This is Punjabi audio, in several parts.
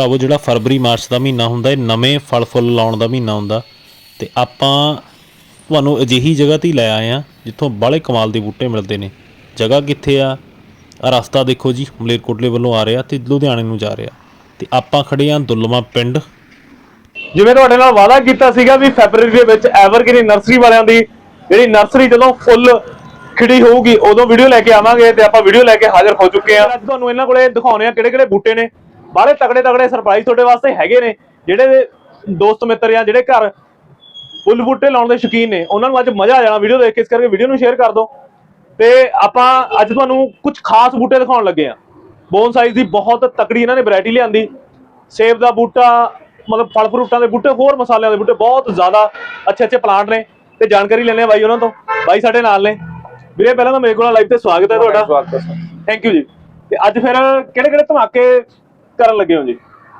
ਭਰਾਵੋ ਜਿਹੜਾ ਫਰਵਰੀ ਮਾਰਚ ਦਾ ਮਹੀਨਾ ਹੁੰਦਾ ਇਹ ਨਵੇਂ ਫਲ ਫੁੱਲ ਲਾਉਣ ਦਾ ਮਹੀਨਾ ਹੁੰਦਾ। ਤੇ ਆਪਾਂ ਤੁਹਾਨੂੰ ਅਜਿਹੀ ਜਗ੍ਹਾ ਤੇ ਲੈ ਆਏ ਆ ਜਿੱਥੋਂ ਬਾਹਲੇ ਕਮਾਲ ਦੇ ਬੂਟੇ ਮਿਲਦੇ ਨੇ। ਜਗ੍ਹਾ ਕਿੱਥੇ ਆ? ਆ ਰਸਤਾ ਦੇਖੋ ਜੀ ਮਲੇਰਕੋਟਲੇ ਵੱਲੋਂ ਆ ਰਿਹਾ ਤੇ ਲੁਧਿਆਣੇ ਨੂੰ ਜਾ ਰਿਹਾ। ਤੇ ਆਪਾਂ ਖੜੇ ਆ ਦੁੱਲਮਾ ਪਿੰਡ। ਜਿਵੇਂ ਤੁਹਾਡੇ ਨਾਲ ਵਾਅਦਾ ਕੀਤਾ ਸੀਗਾ ਵੀ ਫੈਬਰਰੀ ਦੇ ਵਿੱਚ ਐਵਰਗ੍ਰੀਨ ਨਰਸਰੀ ਵਾਲਿਆਂ ਦੀ ਜਿਹੜੀ ਨਰਸਰੀ ਜਦੋਂ ਫੁੱਲ ਖਿੜੀ ਹੋਊਗੀ ਉਦੋਂ ਵੀਡੀਓ ਲੈ ਕੇ ਆਵਾਂਗੇ ਤੇ ਆਪਾਂ ਵੀਡੀਓ ਲੈ ਕੇ ਹਾਜ਼ਰ ਹੋ ਚੁੱਕੇ ਆ ਅੱਜ ਤੁਹਾਨੂੰ ਇਹਨਾਂ ਕੋਲੇ ਦਿਖਾਉਣੇ ਆ ਕਿਹੜੇ ਕਿਹੜੇ ਬੂਟੇ ਨੇ। ਬਾਹਲੇ ਤਕੜੇ ਤਕੜੇ ਸਰਪ੍ਰਾਈਜ਼ ਤੁਹਾਡੇ ਵਾਸਤੇ ਹੈਗੇ ਨੇ ਜਿਹੜੇ ਦੋਸਤ ਮਿੱਤਰ ਆ ਜਿਹੜੇ ਘਰ ਫੁੱਲ ਬੂਟੇ ਲਾਉਣ ਦੇ ਸ਼ੌਕੀਨ ਨੇ ਉਹਨਾਂ ਨੂੰ ਅੱਜ ਮਜ਼ਾ ਆ ਜਾਣਾ ਵੀਡੀਓ ਦੇਖ ਕੇ ਇਸ ਕਰਕੇ ਵੀਡੀਓ ਨੂੰ ਸ਼ੇਅਰ ਕਰ ਦਿਓ। ਤੇ ਆਪਾਂ ਅੱਜ ਤੁਹਾਨੂੰ ਕੁਝ ਖਾਸ ਬੂਟੇ ਦਿਖਾਉਣ ਲੱਗੇ ਆ ਬੋਨ ਸਾਈਜ਼ ਦੀ ਬਹੁਤ ਤਕੜੀ ਇਹਨਾਂ ਨੇ ਵੈਰਾਈਟੀ ਲਿਆਂਦੀ। ਸੇਬ ਦਾ ਬੂਟਾ ਮਤਲਬ ਫਲ ਫਰੂਟਾਂ ਦੇ ਬੂਟੇ ਹੋਰ ਮਸਾਲਿਆਂ ਦੇ ਬੂਟੇ ਬਹੁਤ ਜ਼ਿਆਦਾ ਅੱਛੇ ਅੱਛੇ ਪਲਾਂਟ ਨੇ। ਤੇ ਜਾਣਕਾਰੀ ਲੈਣੇ ਆ ਬਾਈ ਉਹਨਾਂ ਤੋਂ। ਬਾਈ ਸਾਡੇ ਨਾਲ ਨੇ। ਵੀਰੇ ਪਹਿਲਾਂ ਤਾਂ ਮੇਰੇ ਕੋਲ ਲਾਈਵ ਤੇ ਸਵਾਗਤ ਹੈ ਤੁਹਾਡਾ ਸਵਾਗਤ ਹੈ ਥੈਂਕ ਯੂ ਜੀ। ਤੇ ਅੱਜ ਫਿਰ ਕਿਹੜੇ ਕਿਹੜੇ ਧਮਾਕੇ ਕਰਨ ਲੱਗੇ ਹੋ ਜੀ?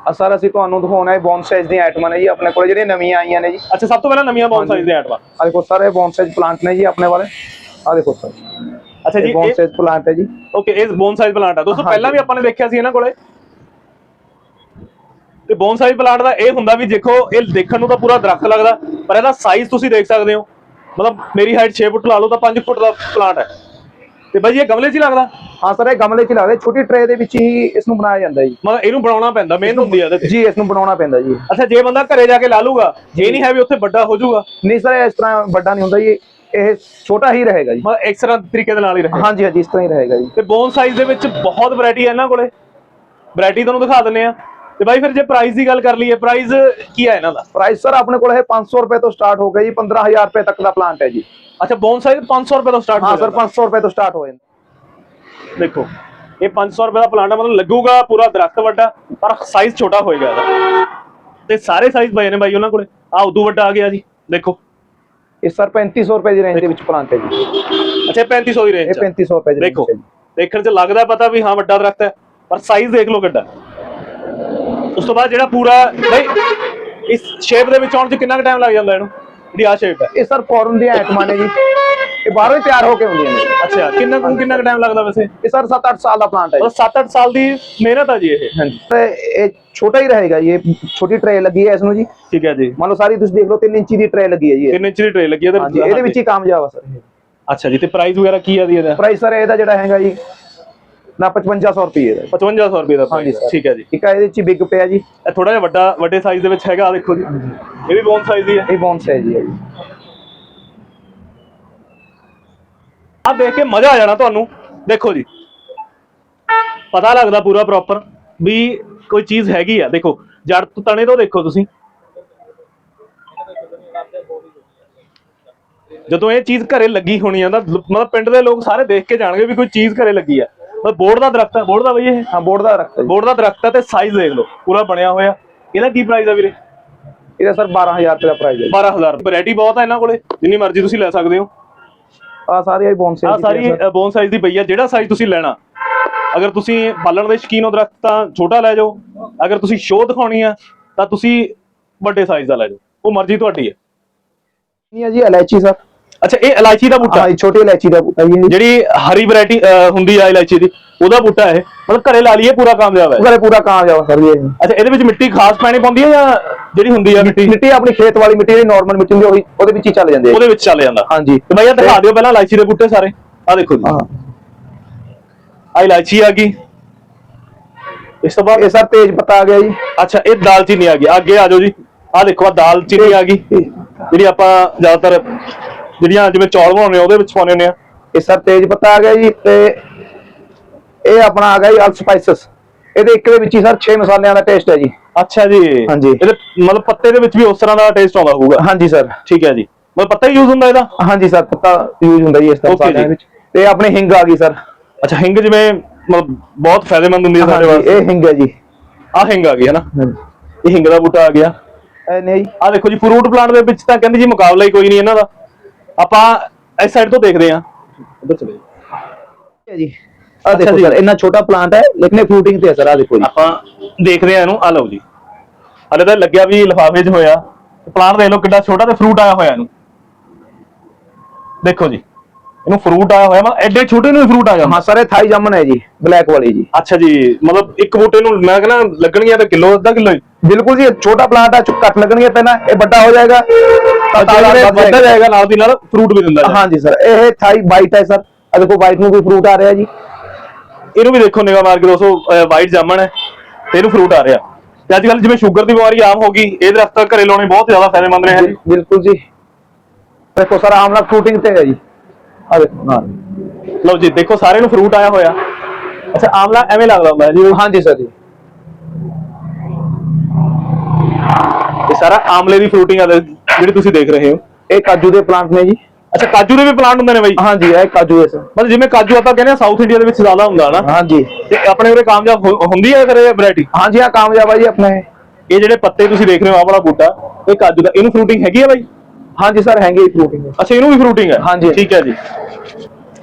ਆ ਸਰ ਅਸੀਂ ਤੁਹਾਨੂੰ ਦਿਖਾਉਣਾ ਹੈ ਬੌਨ ਸਾਈਜ਼ ਦੀਆਂ ਆਈਟਮਾਂ ਨੇ ਜੀ ਆਪਣੇ ਕੋਲ ਜਿਹੜੀਆਂ ਨਵੀਆਂ ਆਈਆਂ ਨੇ ਜੀ। ਅੱਛਾ ਸਭ ਤੋਂ ਪਹਿਲਾਂ ਨਵੀਆਂ ਬੋਨ ਸਾਈਜ਼ ਦੇ ਆਟਵਾ ਆ ਦੇਖੋ ਸਰ ਇਹ ਬੌਨ ਸਾਈਜ਼ ਪਲਾਂਟ ਨੇ ਜੀ ਆਪਣੇ ਵਾਲੇ। ਆ ਦੇਖੋ ਸਰ। ਅੱਛਾ ਜੀ ਬੌਨ ਸਾਈਜ਼ ਪਲਾਂਟ ਹੈ ਜੀ। ਓਕੇ ਇਹ ਬੋਨ ਸਾਈਜ਼ ਪਲਾਂਟ ਆ। ਦੋਸਤੋ। ਪਹਿਲਾਂ ਵੀ ਆਪਾਂ ਨੇ ਦੇਖਿਆ ਸੀ ਇਹਨਾਂ ਕੋਲੇ। ਤੇ ਬੋਨ ਸਾਈਜ਼ ਪਲਾਂਟ ਦਾ ਇਹ ਹੁੰਦਾ ਵੀ ਦੇਖੋ ਇਹ ਦੇਖਣ ਨੂੰ ਤਾਂ ਪੂਰਾ ਦਰਖਤ ਲੱਗਦਾ ਪਰ ਇਹਦਾ ਸਾਈਜ਼ ਤੁਸੀਂ ਦੇਖ ਸਕਦੇ ਹੋ। ਮਤਲਬ ਮੇਰੀ ਹਾਈਟ 6 ਫੁੱਟ ਲਾ ਲਓ ਤਾਂ 5 ਫੁੱਟ ਦਾ ਪਲਾਂਟ ਹੈ। ਤੇ ਬਾਈ ਇਹ ਗਮਲੇ 'ਚ ਹੀ ਲੱਗਦਾ? ਹਾਂ ਸਰ ਇਹ ਗਮਲੇ 'ਚ ਲਾਵੇ ਛੋਟੀ ਟਰੇ ਦੇ ਵਿੱਚ ਹੀ ਇਸ ਨੂੰ ਬਣਾਇਆ ਜਾਂਦਾ ਜੀ। ਮਤਲਬ ਇਹਨੂੰ ਬਣਾਉਣਾ ਪੈਂਦਾ ਮਿਹਨਤ ਹੁੰਦੀ ਇਹਦੇ ਤੇ। ਜੀ ਇਸ ਨੂੰ ਬਣਾਉਣਾ ਪੈਂਦਾ ਜੀ। ਅੱਛਾ ਜੇ ਬੰਦਾ ਘਰੇ ਜਾ ਕੇ ਲਾ ਲੂਗਾ ਇਹ ਨਹੀਂ ਹੈ ਵੀ ਉੱਥੇ ਵੱਡਾ ਹੋ ਜਾਊਗਾ। ਨਹੀਂ ਸਰ ਇਸ ਤਰ੍ਹਾਂ ਵੱਡਾ ਨਹੀਂ ਹੁੰਦਾ ਜੀ। ਇਹ ਛੋਟਾ ਹੀ ਰਹੇਗਾ ਜੀ। ਮਤਲਬ ਇਸ ਤਰ੍ਹਾਂ ਤਰੀਕੇ ਦੇ ਨਾਲ ਹੀ ਰਹੇ ਹਾਂਜੀ ਹਾਂਜੀ ਇਸ ਤਰ੍ਹਾਂ ਹੀ ਰਹੇਗਾ ਜੀ। ਤੇ ਬੋਨ ਸਾਈਜ਼ ਦੇ ਵਿੱਚ ਬਹੁਤ ਵੈਰਾਈਟੀ ਹੈ ਇਹਨਾਂ ਕੋਲੇ। ਵੈਰਾਈਟੀ ਤੁਹਾਨੂੰ ਦਿਖਾ ਦਿੰਨੇ ਆ। ਤੇ ਬਾਈ ਫਿਰ ਜੇ ਪ੍ਰਾਈਸ ਦੀ ਗੱਲ ਕਰ ਲਈਏ ਪ੍ਰਾਈਸ ਕੀ ਹੈ ਇਹਨਾਂ ਦਾ? ਪ੍ਰਾਈਸ ਸਰ ਆਪਣੇ ਕੋਲ ਇਹ 500 ਰੁਪਏ ਤੋਂ ਸਟਾਰਟ ਹੋ ਗਿਆ ਜੀ 15000 ਰੁਪਏ ਤੱਕ ਦਾ ਪਲਾਂਟ ਹੈ ਜੀ। ਅੱਛਾ ਬੋਨ ਸਾਈਜ਼ 500 ਰੁਪਏ ਤੋਂ ਸਟਾਰਟ ਹਾਂ ਸਰ 500 ਰੁਪਏ ਤੋਂ ਸਟਾਰਟ ਹੋ ਜਾਂਦਾ। ਦੇਖੋ ਇਹ 500 ਰੁਪਏ ਦਾ ਪਲਾਂਟ ਮਤਲਬ ਲੱਗੂਗਾ ਪੂਰਾ ਦਰਖਤ ਵੱਡਾ ਪਰ ਸਾਈਜ਼ ਛੋਟਾ ਹੋਏਗਾ ਇਹਦਾ। ਤੇ ਸਾਰੇ ਸਾਈਜ਼ ਪਏ ਨੇ ਬਾਈ ਉਹਨਾਂ ਕੋਲੇ। ਆ ਉਦੋਂ ਵੱਡਾ ਆ ਗਿਆ ਜੀ ਦੇਖੋ। ਇਹ ਸਰ 3500 ਰੁਪਏ ਦੀ ਰੇਂਜ ਦੇ ਵਿੱਚ ਪਲਾਂਟ ਹੈ ਜੀ। ਅੱਛਾ 3500 ਦੀ ਇਹ ਰੇਂਜ 3500 ਰੁਪਏ ਦੀ ਦੇਖੋ। ਦੇਖਣ 'ਚ ਲੱਗਦਾ ਪਤਾ ਵੀ ਹਾਂ ਵੱਡਾ ਦਰਖਤ ਹੈ ਪਰ ਸਾਈਜ਼ ਦੇਖ ਲਓ ਕਿੱਡਾ। ਉਸ ਤੋਂ ਬਾਅਦ ਜਿਹੜਾ ਪੂਰਾ ਬਈ ਇਸ ਸ਼ੇਪ ਦੇ ਵਿੱਚ ਆਉਣ 'ਚ ਕਿੰਨਾ ਕੁ ਟਾਈਮ ਲੱਗ ਜਾਂਦਾ ਇਹਨੂੰ? ਜਿਹੜੀ ਆ ਸ਼ੇਪ ਹੈ। ਇਹ ਸਰ ਫੋਰਨ ਦੀਆਂ ਆਈਟਮਾਂ ਨੇ ਜੀ। ਇਹ ਬਾਹਰੋਂ ਹੀ ਤਿਆਰ ਹੋ ਕੇ ਹੁੰਦੀਆਂ ਨੇ। ਅੱਛਾ ਕਿੰਨਾ ਕੁ ਕਿੰਨਾ ਕੁ ਟਾਈਮ ਲੱਗਦਾ ਵੈਸੇ? ਇਹ ਸਰ 7-8 ਸਾਲ ਦਾ ਪਲਾਂਟ ਹੈ ਜੀ। ਮਤਲਬ 7-8 ਸਾਲ ਦੀ ਮਿਹਨਤ ਆ ਜੀ ਇਹ। ਹਾਂਜੀ। ਤੇ ਇਹ ਛੋਟਾ ਹੀ ਰਹੇਗਾ ਜੀ। ਇਹ ਛੋਟੀ ਟਰੇ ਲੱਗੀ ਹੈ ਇਸ ਨੂੰ ਜੀ। ਠੀਕ ਹੈ ਜੀ। ਮੰਨ ਲਓ ਸਾਰੀ ਤੁਸੀਂ ਦੇਖ ਲਓ 3 ਇੰਚੀ ਦੀ ਟਰੇ ਲੱਗੀ ਹੈ ਜੀ ਇਹ। 3 ਇੰਚ ਦੀ ਟ੍ਰੇ ਲੱਗੀ ਹੈ ਹਾਂਜੀ ਇਹਦੇ ਵਿੱਚ ਹੀ ਕਾਮਯਾਬ ਆ ਸਰ ਅੱਛਾ ਜੀ ਤੇ ਪ੍ਰਾਈਸ ਵਗੈਰਾ ਕੀ ਆ ਦੀ ਇਹਦਾ? ਪ੍ਰਾਈਸ ਸਰ ਇਹਦਾ ਜਿਹੜਾ ਹੈਗਾ ਜੀ ਨਾ 5500 ਰੁਪਏ ਦਾ। 5500 ਰੁਪਏ ਦਾ ਹਾਂਜੀ ਸਰ। ਠੀਕ ਹੈ ਜੀ। ਇੱਕ ਆ ਇਹਦੇ ਵਿੱਚ ਹੀ ਬਿਗ ਪਿਆ ਜੀ। ਇਹ ਥੋੜਾ ਜਿਹਾ ਵੱਡਾ ਵੱਡੇ ਸਾਈਜ਼ ਦੇ ਵਿੱਚ ਹੈਗਾ ਆ ਦੇਖੋ ਜੀ। ਇਹ ਵੀ ਬੋਨ ਸਾਈਜ਼ ਦੀ ਹੈ। ਇਹ ਬੌਂਸ ਹੈ ਜੀ ਇਹ ਜੀ। ਆ ਦੇਖ ਕੇ ਮਜ਼ਾ ਆ ਜਾਣਾ ਤੁਹਾਨੂੰ। ਦੇਖੋ ਜੀ। ਪਤਾ ਲੱਗਦਾ ਪੂਰਾ ਪ੍ਰੋਪਰ ਵੀ ਕੋਈ ਚੀਜ਼ ਹੈਗੀ ਆ। ਦੇਖੋ ਜੜ ਤੋਂ ਤਣੇ ਤੋਂ ਦੇਖੋ ਤੁਸੀਂ। ਜਦੋਂ ਇਹ ਚੀਜ਼ ਘਰੇ ਲੱਗੀ ਹੋਣੀ ਆ ਤਾਂ ਲ- ਮਤਲਬ ਪਿੰਡ ਦੇ ਲੋਕ ਸਾਰੇ ਦੇਖ ਕੇ ਜਾਣਗੇ ਵੀ ਕੋਈ ਚੀਜ਼ ਘਰੇ ਲੱਗੀ ਆ। ਮਤਲਬ ਬੋਰਡ ਦਾ ਦਰਖਤ ਆ ਬੋਰਡ ਦਾ ਬਈ ਇਹ। ਹਾਂ ਬੋਰਡ ਦਾ ਰੱਖਤਾ ਜੀ। ਬੋਰਡ ਦਾ ਦਰਖਤ ਆ ਤੇ ਸਾਈਜ਼ ਦੇਖ ਲਓ ਪੂਰਾ ਬਣਿਆ ਹੋਇਆ। ਇਹਦਾ ਕੀ ਪ੍ਰਾਈਸ ਆ ਵੀਰੇ? ਇਹਦਾ ਸਰ 12000 ਰੁਪਏ ਦਾ ਪ੍ਰਾਈਸ ਹੈ ਜੀ। 12000 ਵੈਰਾਈਟੀ ਬਹੁਤ ਆ ਇਹਨਾਂ ਕੋਲੇ ਜਿੰਨੀ ਮਰਜ਼ੀ ਤੁਸੀਂ ਲੈ ਸਕਦੇ ਹੋ। ਆ ਸਾਰੀ ਇਹ ਬੌਂਸ ਆ ਸਾਰੀ ਬੋਨ ਸਾਈਜ਼ ਦੀ ਪਈ ਜਿਹੜਾ ਸਾਈਜ਼ ਤੁਸੀਂ ਲੈਣਾ। ਅਗਰ ਤੁਸੀਂ ਪਾਲਣ ਦੇ ਸ਼ੌਕੀਨ ਹੋ ਦਰਖਤ ਤਾਂ ਛੋਟਾ ਲੈ ਜਾਓ। ਅਗਰ ਤੁਸੀਂ ਸ਼ੋਅ ਦਿਖਾਉਣੀ ਆ ਤਾਂ ਤੁਸੀਂ ਵੱਡੇ ਸਾਈਜ਼ ਦਾ ਲੈ ਜਾਓ। ਉਹ ਮਰਜ਼ੀ ਤੁਹਾਡੀ ਹੈ। ਨਹੀਂ ਹੈ ਜੀ ਇਲਾਇਚੀ ਸਰ। ਅੱਛਾ ਇਹ ਇਲਾਇਚੀ ਦਾ ਬੂਟਾ? ਹਾਂ ਇਹ ਛੋਟੀ ਇਲਾਇਚੀ ਦਾ ਬੂਟਾ ਜੀ। ਇਹ। ਜਿਹੜੀ ਹਰੀ ਵੈਰਾਈਟੀ ਹੁੰਦੀ ਆ ਇਲਾਇਚੀ ਦੀ ਉਹਦਾ ਬੂਟਾ ਹੈ ਮਤਲਬ ਘਰੇ ਲਾ ਲਈਏ ਪੂਰਾ ਕਾਮਯਾਬ ਹੈ। ਘਰੇ ਪੂਰਾ ਕਾਮਯਾਬ ਆ ਸਰ ਜੀ। ਇਹ। ਅੱਛਾ ਇਹਦੇ ਵਿੱਚ ਮਿੱਟੀ ਖਾਸ ਪੈਣੀ ਪਾਉਂਦੀ ਹੈ ਜਾਂ ਜਿਹੜੀ ਹੁੰਦੀ ਆ ਮਿੱਟੀ? ਮਿੱਟੀ ਆਪਣੀ ਖੇਤ ਵਾਲੀ ਮਿੱਟੀ ਜਿਹੜੀ ਨਾਰਮਲ ਮਿੱਟੀ ਹੁੰਦੀ ਆ, ਉਹੀ ਉਹਦੇ ਵਿੱਚ ਹੀ ਚੱਲ ਜਾਂਦੇ ਆ ਉਹਦੇ ਵਿੱਚ ਚੱਲ ਜਾਂਦਾ। ਹਾਂਜੀ। ਤੇ ਭਈਆ ਦਿਖਾ ਦਿਓ ਪਹਿਲਾਂ ਇਲਾਇਚੀ ਦੇ ਬੂਟੇ ਸਾਰੇ। ਆ ਦੇਖੋ ਜੀ। ਹਾਂ। ਆ ਇਲਾਇਚੀ ਆ ਗਈ। ਇਸ ਤੋਂ ਬਾਅਦ ਇਹ ਸਰ ਤੇਜ ਪੱਤਾ ਆ ਗਿਆ ਜੀ। ਅੱਛਾ ਇਹ ਦਾਲਚੀਨੀ ਆ ਗਈ। ਅੱਗੇ ਆ ਜਾਓ ਜੀ। ਆ ਦੇਖੋ ਆ ਦਾਲਚੀਨੀ ਆ ਗਈ। ਜਿਹੜੀ ਆਪਾਂ ਜ਼ਿਆਦਾਤਰ ਜਿਹੜੀਆਂ ਜਿਵੇਂ ਚੌਲ ਬਣਾਉਂਦੇ ਆ ਉਹਦੇ ਵਿੱਚ ਪਾਉਂਦੇ ਹੁੰਦੇ ਆ। ਇਹ ਸਰ ਤੇਜ ਪੱਤਾ ਆ ਗਿਆ ਜੀ ਤੇ ਇਹ ਆਪਣਾ ਆ ਗਿਆ ਜੀ ਅਲ ਸਪਾਈਸਸ। ਇਹਦੇ ਇੱਕ ਦੇ ਵਿੱਚ ਹੀ ਸਰ 6 ਮਸਾਲਿਆਂ ਦਾ ਟੇਸਟ ਹੈ ਜੀ। ਅੱਛਾ ਜੀ। ਹਾਂਜੀ। ਇਹਦੇ ਮਤਲਬ ਪੱਤੇ ਦੇ ਵਿੱਚ ਵੀ ਉਸ ਤਰ੍ਹਾਂ ਦਾ ਟੇਸਟ ਆਉਂਦਾ ਹੋਊਗਾ? ਹਾਂਜੀ ਸਰ। ਠੀਕ ਹੈ ਜੀ। ਮਤਲਬ ਪੱਤਾ ਹੀ ਯੂਜ਼ ਹੁੰਦਾ ਇਹਦਾ? ਹਾਂਜੀ ਸਰ ਪੱਤਾ ਯੂਜ਼ ਹੁੰਦਾ ਜੀ ਇਸ ਤਰ੍ਹਾਂ ਮਸਾਲਿਆਂ। ਵਿੱਚ। ਤੇ ਆਪਣੀ ਹਿੰਗ ਆ ਗਈ ਸਰ। ਅੱਛਾ ਹਿੰਗ ਜਿਵੇਂ ਮਤਲਬ ਬਹੁਤ ਫਾਇਦੇਮੰਦ ਹੁੰਦੀ ਹੈ ਸਾਡੇ ਵਾਸਤੇ। ਇਹ ਹਿੰਗ ਹੈ ਜੀ। ਆ ਹਿੰਗ ਆ ਗਈ ਹੈ ਨਾ? ਇਹ ਹਿੰਗ ਦਾ ਬੂਟਾ ਆ ਗਿਆ। ਨਹੀਂ। ਆ ਦੇਖੋ ਜੀ ਫਰੂਟ ਪਲਾਂਟ ਦੇ ਵਿੱਚ ਤਾਂ ਕਹਿੰਦੇ ਜੀ ਮੁਕਾਬਲਾ ਹੀ ਕੋਈ ਨਹੀਂ ਇਹਨਾਂ ਦਾ। ਆਪਾਂ ਇਸ ਸਾਈਡ ਤੋਂ ਦੇਖਦੇ ਹਾਂ। ਉੱਧਰ ਚਲੇ। ਹੈ ਜੀ। ਆ ਦੇਖੋ ਜੀ। ਸਰ ਇੰਨਾ ਛੋਟਾ ਪਲਾਂਟ ਹੈ ਲੇਕਿਨ ਫਰੂਟਿੰਗ ਤੇ ਹੈ ਸਰ ਆ ਦੇਖੋ ਜੀ। ਆਪਾਂ ਦੇਖਦੇ ਆ ਇਹਨੂੰ। ਆ ਲਓ ਜੀ। ਹਲੇ ਤਾਂ ਲੱਗਿਆ ਵੀ ਲਿਫਾਫੇ 'ਚ ਹੋਇਆ। ਪਲਾਂਟ ਦੇਖ ਲਓ ਕਿੱਡਾ ਛੋਟਾ ਤੇ ਫਰੂਟ ਆਇਆ ਹੋਇਆ ਇਹਨੂੰ। ਦੇਖੋ ਜੀ। ਇਹਨੂੰ ਫਰੂਟ ਆਇਆ ਹੋਇਆ। ਵਾ ਐਡੇ ਛੋਟੇ ਨੂੰ ਫਰੂਟ ਆ ਜਾਂਦਾ। ਹਾਂ ਸਰ ਇਹ ਥਾਈ ਜਾਮਨ ਹੈ ਜੀ ਬਲੈਕ ਵਾਲੀ ਜੀ। ਅੱਛਾ ਜੀ। ਮਤਲਬ ਇੱਕ ਬੂਟੇ ਨੂੰ ਮੈਂ ਕਹਿੰਦਾ ਲੱਗਣਗੀਆਂ ਤਾਂ ਕਿਲੋ ਅੱਧਾ ਕਿਲੋ ਹੀ। ਬਿਲਕੁਲ ਜੀ ਛੋਟਾ ਪਲਾਂਟ ਆ ਚੁੱਕ ਕੱਟ ਲੱਗਣਗੇ ਪਹਿਲਾਂ ਇਹ ਵੱਡਾ ਹੋ ਜਾਏਗਾ। ਵੱਧ ਵੱਧਦਾ ਜਾਏਗਾ ਨਾਲ ਦੀ ਨਾਲ ਫਰੂਟ ਵੀ ਦਿੰਦਾ ਹਾਂਜੀ ਸਰ ਇਹ ਥਾਈ ਵਾਈਟ ਹੈ ਸਰ ਆ ਦੇਖੋ ਵਾਈਟ ਨੂੰ ਕੋਈ ਫਰੂਟ ਆ ਰਿਹਾ ਜੀ? ਇਹਨੂੰ ਵੀ ਦੇਖੋ ਨਿਗਾਹ ਮਾਰ ਕੇ ਦੋਸਤੋ ਵਾਈਟ ਜਾਮਣ ਹੈ ਤੇ ਇਹਨੂੰ ਫਰੂਟ ਆ ਰਿਹਾ। ਤੇ ਅੱਜ ਕੱਲ ਜਿਵੇਂ ਸ਼ੂਗਰ ਦੀ ਬਿਮਾਰੀ ਆਮ ਹੋ ਗਈ ਇਹ ਦਰਖਤ ਘਰੇ ਲਾਉਣੇ ਬਹੁਤ ਜ਼ਿਆਦਾ ਫਾਇਦੇਮੰਦ ਨੇ ਬਿਲਕੁਲ ਜੀ। ਦੇਖੋ ਸਰ ਆਮਲਾ ਫਰੂਟਿੰਗ ਤੇ ਹੈ ਜੀ। ਆ ਦੇਖੋ ਹਾਂ। ਲਓ ਜੀ ਦੇਖੋ ਸਾਰੇ ਨੂੰ ਫਰੂਟ ਆਇਆ ਹੋਇਆ। ਅੱਛਾ ਆਮਲਾ ਐਵੇਂ ਲੱਗਦਾ ਹੁੰਦਾ ਜੀ। ਹਾਂਜੀ ਸਰ ਜੀ। ਇਹ ਸਾਰਾ ਆਮਲੇ ਦੀ ਫਰੂਟਿੰਗ ਆ ਜਿਹੜੀ ਤੁਸੀਂ ਦੇਖ ਰਹੇ ਹੋ। ਇਹ ਕਾਜੂ ਦੇ ਪਲਾਂਟ ਨੇ ਜੀ। ਅੱਛਾ ਕਾਜੂ ਦੇ ਵੀ ਪਲਾਂਟ ਹੁੰਦੇ ਨੇ ਬਾਈ? ਹਾਂਜੀ ਇਹ ਕਾਜੂ ਸਰ ਮਤਲਬ ਜਿਵੇਂ ਕਾਜੂ ਆਪਾਂ ਕਹਿੰਦੇ ਆ ਸਾਊਥ ਇੰਡੀਆ ਦੇ ਵਿੱਚ ਜ਼ਿਆਦਾ ਹੁੰਦਾ ਨਾ। ਹਾਂਜੀ। ਤੇ ਆਪਣੇ ਉਰੇ ਕਾਮਯਾਬ ਹੋ- ਹੁੰਦੀ ਹੈ ਇਹ ਵੈਰਾਈਟੀ ਹਾਂਜੀ ਆ ਕਾਮਯਾਬ ਆ ਜੀ ਆਪਣਾ। ਇਹ ਇਹ ਜਿਹੜੇ ਪੱਤੇ ਤੁਸੀਂ ਦੇਖ ਰਹੇ ਹੋ ਆਹ ਵਾਲਾ ਬੂਟਾ ਇਹ ਕਾਜੂ ਦਾ ਇਹਨੂੰ ਫਰੂਟਿੰਗ ਹੈਗੀ ਆ ਬਾਈ? ਹਾਂਜੀ ਸਰ ਹੈਗੇ ਫਰੂਟਿੰਗ ਅੱਛਾ ਇਹਨੂੰ ਵੀ ਫਰੂਟਿੰਗ ਹੈ? ਹਾਂਜੀ। ਠੀਕ ਹੈ ਜੀ।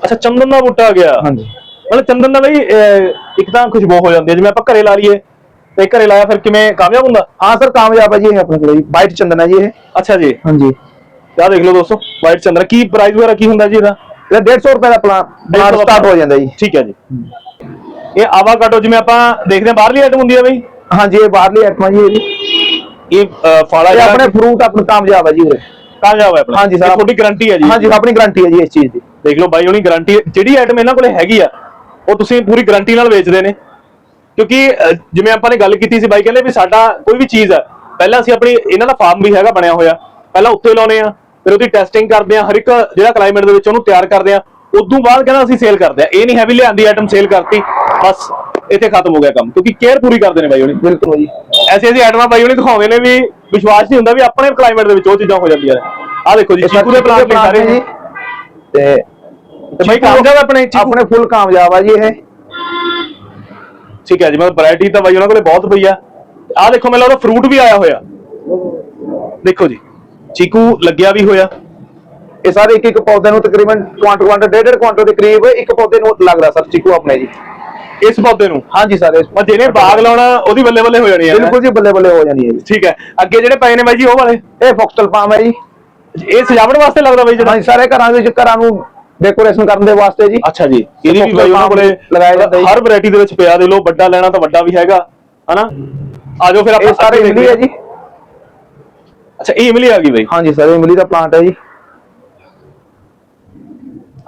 ਅੱਛਾ ਚੰਦਨ ਦਾ ਬੂਟਾ ਆ ਗਿਆ। ਹਾਂਜੀ। ਮਤਲਬ ਚੰਦਨ ਦਾ ਬਈ ਅਹ, ਇੱਕ ਤਾਂ ਖੁਸ਼ਬੂ ਹੋ ਜਾਂਦੀ ਹੈ ਜਿਵੇਂ ਆਪਾਂ ਘਰੇ ਲਾ ਲਈਏ। ਤੇ ਘਰੇ ਲਾਇਆ ਫਿਰ ਕਿਵੇਂ? ਕਾਮਯਾਬ ਹੁੰਦਾ? ਹਾਂ ਸਰ ਕਾਮਯਾਬ ਹੈ ਜੀ ਇਹ ਆਪਣੇ ਕੋਲ ਵਾਈਟ ਚੰਦਨ ਹੈ ਜੀ ਇਹ। ਅੱਛਾ ਜੀ। ਹਾਂਜੀ। ਆਹ ਦੇਖ ਲਓ ਦੋਸਤੋ ਵਾਈਟ ਚੰਦਨ। ਕੀ ਪ੍ਰਾਈਸ ਵਗੈਰਾ ਕੀ ਹੁੰਦਾ ਜੀ ਇਹਦਾ? ਇਹ 150 ਰੁਪਏ ਦਾ ਪਲਾਂਟ 150 ਸਟਾਰਟ ਹੋ ਜਾਂਦਾ ਜੀ। ਠੀਕ ਹੈ ਜੀ। ਇਹ ਆਵਾਕਾਡੋ ਜਿਵੇਂ ਆਪਾਂ ਦੇਖਦੇ ਹਾਂ ਬਾਹਰਲੀ ਆਈਟਮ ਹੁੰਦੀ ਹੈ ਬਈ? ਹਾਂਜੀ ਇਹ ਬਾਹਰਲੀ ਆਈਟਮਾਂ ਜੀ ਇਹ ਜੀ। ਇਹ ਅਹ, ਫਲ ਜਿਹੜਾ ਆਪਣੇ ਫਰੂਟ ਆਪਣੇ ਕਾਮਯਾਬ ਹੈ ਜੀ ਉਰੇ ਕਾਮਯਾਬ ਹੈ ਆਪਣਾ। ਹਾਂਜੀ ਸਰ। ਇਹ ਤੁਹਾਡੀ ਗਾਰੰਟੀ ਹੈ ਜੀ। ਹਾਂਜੀ ਆਪਣੀ ਗਾਰੰਟੀ ਹੈ ਜੀ ਇਸ ਚੀਜ਼ ਦੀ। ਦੇਖ ਲਓ ਬਾਈ ਹੁਣੀ ਗਾਰੰਟੀ ਜਿਹੜੀ ਆਈਟਮ ਇਹਨਾਂ ਕੋਲੇ ਹੈਗੀ ਆ ਉਹ ਤੁਸੀਂ ਪੂਰੀ ਗਾਰੰਟੀ ਨਾਲ ਵੇਚਦੇ ਨੇ। ਕਿਉਂਕਿ ਜਿਵੇਂ ਆਪਾਂ ਨੇ ਗੱਲ ਕੀਤੀ ਸੀ ਬਾਈ ਕਹਿੰਦੇ ਵੀ ਸਾਡਾ ਕੋਈ ਵੀ ਚੀਜ਼ ਹੈ ਪਹਿਲਾਂ ਅਸੀਂ ਆਪਣੀ ਇਹਨਾਂ ਦਾ ਫਾਰਮ ਵੀ ਹੈਗਾ ਬਣਿਆ ਹੋਇਆ। ਪਹਿਲਾਂ ਉੱਤੇ ਲਾਉਨੇ ਆ ਫਿਰ ਉਹਦੀ ਟੈਸਟਿੰਗ ਕਰਦੇ ਆ ਹਰ ਇੱਕ ਜਿਹੜਾ ਕਲਾਈਮੇਟ ਦੇ ਵਿੱਚ ਉਹਨੂੰ ਤਿਆਰ ਕਰਦੇ ਆ। ਉਦੋਂ ਬਾਅਦ ਕਹਿੰਦਾ ਅਸੀਂ ਸੇਲ ਕਰਦੇ ਆ। ਇਹ ਨਹੀਂ ਹੈ ਵੀ ਲਿਆਂਦੀ ਆਈਟਮ ਸੇਲ ਕਰਤੀ ਬਸ ਇੱਥੇ ਖਤਮ ਹੋ ਗਿਆ ਕੰਮ। ਕਿਉਂਕਿ ਕੇਅਰ ਪੂਰੀ ਕਰਦੇ ਨੇ ਬਾਈ ਹੁਣੀ। ਬਿਲਕੁਲ ਜੀ। ਐਸੀ ਐਸੀ ਆਈਟਮਾਂ ਬਾਈ ਹੁਣੀ ਦਿਖਾਉਂਦੇ ਨੇ ਵੀ ਵਿਸ਼ਵਾਸ ਨਹੀਂ ਹੁੰਦਾ ਵੀ ਆਪਣੇ ਕਲਾਈਮੇਟ ਦੇ ਵਿੱਚ ਉਹ ਚੀਜ਼ਾਂ ਹੋ ਜਾਂਦੀਆਂ ਨੇ। ਆਹ ਦੇਖੋ ਜੀ ਚੀਕੂ ਦੇ ਪਲਾਂਟ ਸਾਰੇ। ਤੇ ਤੇ ਬਾਈ ਕਾਮਯਾਬ ਆਪਣੇ ਆਪਣੇ ਫੁੱਲ ਕਾਮਯਾਬ ਆ ਜੀ ਇਹ। ਠੀਕ ਹੈ ਜੀ ਮਤਲਬ ਵੈਰਾਈਟੀ ਤਾਂ ਬਾਈ ਉਹਨਾਂ ਕੋਲੇ ਬਹੁਤ ਪਈ ਆ। ਆਹ ਦੇਖੋ ਮੈਨੂੰ ਲੱਗਦਾ ਫਰੂਟ ਵੀ ਆਇਆ ਹੋਇਆ। ਦੇਖੋ ਜੀ ਚੀਕੂ ਲੱਗਿਆ ਵੀ ਹੋਇਆ। ਇਹ ਸਾਰੇ ਇੱਕ ਇੱਕ ਪੌਦੇ ਨੂੰ ਤਕਰੀਬਨ ਕੁਆਂਟਲ ਕੁਆਂਟਲ ਡੇਢ ਡੇਢ ਕੁਆਂਟਲ ਦੇ ਕਰੀਬ ਇੱਕ ਪੌਦੇ ਨੂੰ ਲੱਗਦਾ ਸਰ ਚੀਕੂ ਆਪਣੇ ਜੀ। ਇਸ ਪੌਦੇ ਨੂੰ? ਹਾਂਜੀ ਸਰ ਮੈਂ ਜਿਹਨੇ ਬਾਗ ਲਾਉਣਾ ਉਹਦੀ ਬੱਲੇ ਬੱਲੇ ਹੋ ਜਾਣੀ ਹੈ ਬਿਲਕੁਲ ਜੀ ਬੱਲੇ ਬੱਲੇ ਹੋ ਜਾਣੀ ਹੈ ਜੀ। ਠੀਕ ਹੈ ਅੱਗੇ ਜਿਹੜੇ ਪਏ ਨੇ ਬਾਈ ਜੀ ਉਹ ਵਾਲੇ? ਇਹ ਫੋਕਸਟਲ ਪਾਮ ਹੈ ਜੀ। ਇਹ ਸਜਾਵਟ ਵਾਸਤੇ ਲੱਗਦਾ ਬਾਈ ਹਾਂਜੀ ਸਾਰੇ ਘਰਾਂ ਵਿੱਚ ਘਰਾਂ ਨੂੰ ਡੈਕੋਰੇਸ਼ਨ ਕਰਨ ਦੇ ਵਾਸਤੇ ਜੀ। ਅੱਛਾ ਜੀ ਇਹਦੀ ਵੀ ਬਾਈ ਉਹਨਾਂ ਕੋਲੇ ਲਗਾਇਆ ਜਾਂਦਾ ਜੀ। ਹਰ ਵੈਰਾਈਟੀ ਦੇ ਵਿੱਚ ਪਿਆ ਦੇ ਲੋ ਵੱਡਾ ਲੈਣਾ ਤਾਂ ਵੱਡਾ ਵੀ ਹੈਗਾ ਹਨਾ? ਆਜੋ ਫਿਰ ਆਪਾਂ ਸਾਰੇ ਇਮਲੀ ਹੈ ਜੀ। ਅੱਛਾ ਇਹ ਇਮਲੀ ਆ ਗਈ ਬਾਈ? ਹਾਂਜੀ ਸਰ ਇਮਲੀ ਦਾ ਪਲਾਂਟ ਹੈ ਜੀ।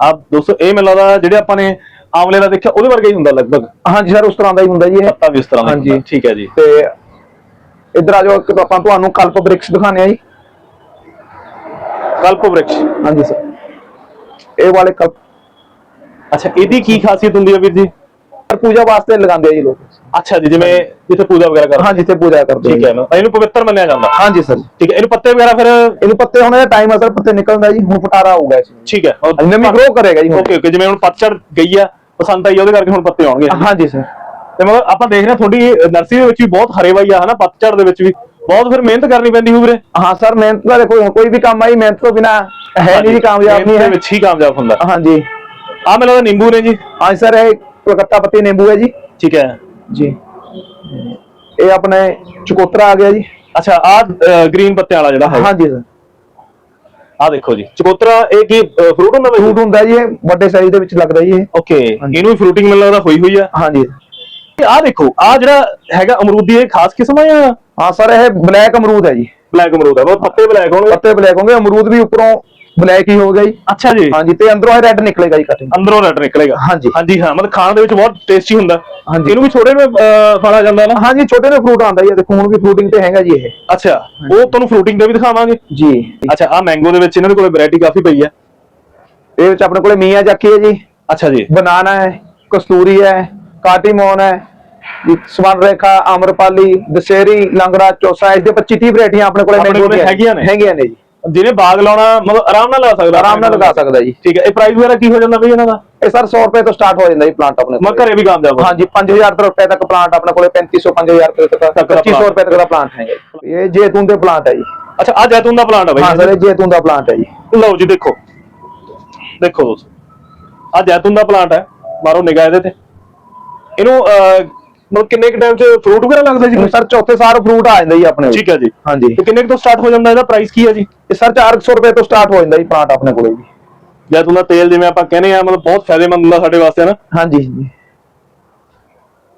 ਆਪ ਦੋਸਤੋ ਇਹ ਮੈਨੂੰ ਲੱਗਦਾ ਜਿਹੜੇ ਆਪਾਂ ਨੇ ਆਮਲੇ ਦਾ ਦੇਖਿਆ ਉਹਦੇ ਵਰਗਾ ਹੀ ਹੁੰਦਾ ਲਗਭਗ। ਹਾਂਜੀ ਸਰ ਉਸ ਤਰ੍ਹਾਂ ਦਾ ਹੀ ਹੁੰਦਾ ਜੀ ਇਹ। ਪੱਤਾ ਵੀ ਇਸ ਤਰ੍ਹਾਂ ਦਾ ਹਾਂਜੀ। ਠੀਕ ਹੈ ਜੀ। ਤੇ ਇੱਧਰ ਆ ਜਾਓ ਆਪਾਂ ਤੁਹਾਨੂੰ ਕਲਪ ਬ੍ਰਿਕਸ ਦਿਖਾਣੇ ਆ ਜੀ। ਕਲਪ ਵ੍ਰਿਕਸ਼ ਹਾਂਜੀ ਸਰ। ਇਹ ਵਾਲੇ ਕਲਪ ਅੱਛਾ ਇਹਦੀ ਕੀ ਖਾਸੀਅਤ ਹੁੰਦੀ ਹੈ ਵੀਰ ਜੀ? ਪੂਜਾ ਵਾਸਤੇ ਲਗਾਉਂਦੇ ਆ ਜੀ ਲੋਕ। ਅੱਛਾ ਜੀ ਜਿਵੇਂ ਜਿੱਥੇ ਪੂਜਾ ਵਗੈਰਾ ਕਰਦੇ। ਹਾਂ ਜਿੱਥੇ ਪੂਜਾ ਕਰਦੇ ਠੀਕ ਹੈ ਨਾ ਇਹਨੂੰ ਪਵਿੱਤਰ ਮੰਨਿਆ ਜਾਂਦਾ। ਹਾਂਜੀ ਸਰ। ਠੀਕ ਹੈ ਇਹਨੂੰ ਪੱਤੇ ਵਗੈਰਾ ਫਿਰ ਇਹਨੂੰ ਪੱਤੇ ਹੋਣੇ ਦਾ ਟਾਈਮ ਹੈ ਸਰ ਪੱਤੇ ਨਿਕਲਦਾ ਜੀ ਹੁਣ ਫਟਾਰਾ ਹੋਊਗਾ ਇਸ ਵਿੱਚ ਠੀਕ ਹੈ ਨਵੀਂ ਗਰੋ ਕਰੇਗਾ ਜੀ ਓਕੇ ਓਕੇ ਜਿਵੇਂ ਹੁਣ ਪਤਝੜ ਗਈ ਆ ਬਸੰਤ ਆਈ ਆ, ਉਹਦੇ ਕਰਕੇ ਹੁਣ ਪੱਤੇ ਆਉਣਗੇ। ਹਾਂਜੀ ਸਰ। ਤੇ ਮਗਰ ਆਪਾਂ ਦੇਖ ਰਹੇ ਤੁਹਾਡੀ ਨਰਸਰੀ ਦੇ ਵਿੱਚ ਵੀ ਬਹੁਤ ਹਰੇ ਬਾਈ ਆ ਹਨਾ ਪਤਝੜ ਦੇ ਵਿੱਚ ਵੀ। ਬਹੁਤ ਫਿਰ ਮਿਹਨਤ ਕਰਨੀ ਪੈਂਦੀ ਹੋਊ ਵੀਰੇ। ਹਾਂ ਸਰ ਮਿਹਨਤ ਦਾ ਦੇਖੋ ਕੋਈ ਵੀ ਕੰਮ ਆਈ ਮਿਹਨਤ ਤੋਂ ਬਿਨਾ ਹੈ ਨਹੀਂ ਜੀ ਕਾਮਯਾਬ ਮਿਹਨਤ ਨਹੀਂ ਹੈ। ਵਿੱਚ ਹੀ ਕਾਮਯਾਬ ਹੁੰਦਾ। ਹਾਂਜੀ। ਆ ਮੈਨੂੰ ਲੱਗਦਾ ਨਿੰਬੂ ਨੇ ਜੀ। ਹਾਂਜੀ ਸਰ ਇਹ ਕਲਕੱਤਾ ਪੱਤੀ ਨਿੰਬੂ ਹੈ ਜੀ। ਠੀਕ ਹੈ। ਜੀ। ਇਹ ਆਪਣੇ ਚਕੋਤਰਾ ਆ ਗਿਆ ਜੀ। ਅੱਛਾ ਆ ਗ੍ਰੀਨ ਪੱਤਿਆਂ ਵਾਲਾ ਜਿਹੜਾ ਹੈ। ਹਾਂਜੀ ਸਰ। ਆ ਦੇਖੋ ਜੀ ਚਕੋਤਰਾ ਇਹ ਕੀ ਫਰੂਟ ਹੁੰਦਾ ਫਰੂਟ ਹੁੰਦਾ ਜੀ ਇਹ ਵੱਡੇ ਸਾਈਜ਼ ਦੇ ਵਿੱਚ ਲੱਗਦਾ ਜੀ ਇਹ। ਓਕੇ ਇਹਨੂੰ ਵੀ ਫਰੂਟਿੰਗ ਮੈਨੂੰ ਲੱਗਦਾ ਹੋਈ ਹੋਈ ਆ। ਹਾਂਜੀ। ਆ ਦੇਖੋ ਆ ਜਿਹੜਾ ਹੈਗਾ ਅਮਰੂਦ ਇਹ ਖਾਸ ਕਿਸਮ ਆ ਜਾਂ ਹਾਂ ਸਰ ਇਹ ਬਲੈਕ ਅਮਰੂਦ ਹੈ ਜੀ। ਬਲੈਕ ਅਮਰੂਦ ਆ ਬਹੁਤ ਪੱਤੇ ਬਲੈਕ ਹੋਣਗੇ। ਪੱਤੇ ਬਲੈਕ ਹੋਣਗੇ। ਅਮਰੂਦ ਵੀ ਉੱਪਰੋਂ ਬਲੈਕ ਹੀ ਹੋ ਗਿਆ ਜੀ। ਅੱਛਾ ਜੀ। ਹਾਂਜੀ ਤੇ ਅੰਦਰੋਂ ਇਹ ਰੈੱਡ ਨਿਕਲੇਗਾ ਜੀ ਕਟਿੰਗ ਅੰਦਰੋਂ ਰੈਡ ਨਿਕਲੇਗਾ। ਹਾਂਜੀ। ਹਾਂਜੀ ਹਾਂ ਮਤਲਬ ਖਾਣ ਦੇ ਵਿੱਚ ਬਹੁਤ ਟੇਸਟੀ ਹੁੰਦਾ। ਹਾਂਜੀ। ਇਹਨੂੰ ਵੀ ਛੋਟੇ ਨੂੰ ਫਾਲਾ ਜਾਂਦਾ ਨਾ? ਹਾਂਜੀ ਛੋਟੇ ਨੇ ਫਰੂਟ ਆਂਦਾ ਜੀ। ਦੇਖੋ ਹੁਣ ਵੀ ਫਰੂਟਿੰਗ ਤੇ ਹੈਗਾ ਜੀ ਇਹ। ਅੱਛਾ ਉਹ ਤੁਹਾਨੂੰ ਫਰੂਟਿੰਗ ਦਾ ਵੀ ਦਿਖਾਵਾਂਗੇ? ਜੀ। ਅੱਛਾ ਆ ਮੈਂਗੋ ਦੇ ਵਿੱਚ ਇਹਨਾਂ ਦੇ ਕੋਲ ਵੈਰਾਈਟੀ ਕਾਫੀ ਪਈ ਹੈ। ਇਹ ਵਿੱਚ ਆਪਣੇ ਕੋਲੇ ਮੀਆਂ ਜਾਕੀ ਹੈ ਜੀ। ਅੱਛਾ ਜੀ। ਬਨਾਨਾ ਹੈ ਕਸਤੂਰੀ ਹੈ ਕਾਟੀਮੋਨ ਹੈ। ਜੀ, ਸਵਰਨ ਰੇਖਾ ਅਮਰਪਾਲੀ ਦਸ਼ੇਰੀ ਲੰਗੜਾ ਚੌਸਾ ਇਸ ਦੇ 25 30 ਵੈਰਾਈਟੀਆਂ ਆਪਣੇ ਕੋਲੇ ਆਪਣੇ ਕੋਲੇ ਹੈਗੀਆਂ ਨੇ? ਹੈਗੀਆਂ ਨੇ ਜੀ। ਜਿਹਨੇ ਬਾਗ ਲਾਉਣਾ ਮਤਲਬ ਆਰਾਮ ਨਾਲ ਲਾ ਸਕਦਾ। ਆਰਾਮ ਨਾਲ ਲਗਾ ਸਕਦਾ ਜੀ। ਠੀਕ ਹੈ ਇਹ ਪ੍ਰਾਈਸ ਵਗੈਰਾ ਕੀ ਹੋ ਜਾਂਦਾ ਬਈ ਇਹਨਾਂ ਦਾ? ਇਹ ਸਰ 100 ਰੁਪਏ ਤੋਂ ਸਟਾਰਟ ਹੋ ਜਾਂਦਾ ਜੀ ਪਲਾਂਟ ਆਪਣੇ ਕੋਲੇ। ਘਰੇ ਵੀ ਕਾਮਯਾਬ ਹਾਂ ਹਾਂਜੀ 5000 ਰੁਪਏ ਤੱਕ ਪਲਾਂਟ ਆਪਣੇ ਕੋਲੇ 3500 5000 ਰੁਪਏ ਤੱਕ ਤੱਕ ਦਾ 2500 ਰੁਪਏ ਤੱਕ ਦਾ ਪਲਾਂਟ ਜੀ। ਇਹ ਜੈਤੂਨ ਦੇ ਪਲਾਂਟ ਹੈ ਜੀ। ਅੱਛਾ ਆ ਜੈਤੂਨ ਦਾ ਪਲਾਂਟ ਹੈ ਹਾਂ ਬਈ ਸਰ ਇਹ ਜੈਤੂਨ ਦਾ ਪਲਾਂਟ ਹੈ ਜੀ। ਲਓ ਜੀ ਦੇਖੋ। ਦੇਖੋ। ਦੋਸਤੋ ਆ ਜੈਤੂਨ ਦਾ ਪਲਾਂਟ ਹੈ। ਮਾਰੋ ਨਿਗਾਹ ਇਹਦੇ ਤੇ। ਇਹਨੂੰ ਮਤਲਬ ਕਿੰਨੇ ਕ ਟਾਈਮ 'ਚ ਫਰੂਟ ਵਗੈਰਾ ਲੱਗਦਾ ਜੀ? ਸਰ ਚੌਥੇ ਸਾਲ ਫਰੂਟ ਆ ਜਾਂਦਾ ਜੀ ਆਪਣੇ। ਠੀਕ ਹੈ ਜੀ। ਹਾਂਜੀ। ਤੇ ਕਿੰਨੇ ਕੁ ਤੋਂ ਸਟਾਰਟ ਹੋ ਜਾਂਦਾ ਇਹਦਾ ਪ੍ਰਾਈਸ ਕੀ ਹੈ ਜੀ? ਇਹ ਸਰ 400 ਰੁਪਏ ਤੋਂ ਸਟਾਰਟ ਹੋ ਜਾਂਦਾ ਜੀ ਪਲਾਂਟ ਆਪਣੇ ਕੋਲੇ ਜੀ। ਜੈਤੂਨ ਦਾ ਤੇਲ ਜਿਵੇਂ ਆਪਾਂ ਕਹਿੰਦੇ ਆ ਮਤਲਬ ਬਹੁਤ ਫਾਇਦੇਮੰਦ ਹੁੰਦਾ ਸਾਡੇ ਵਾਸਤੇ ਨਾ। ਹਾਂਜੀ ਜੀ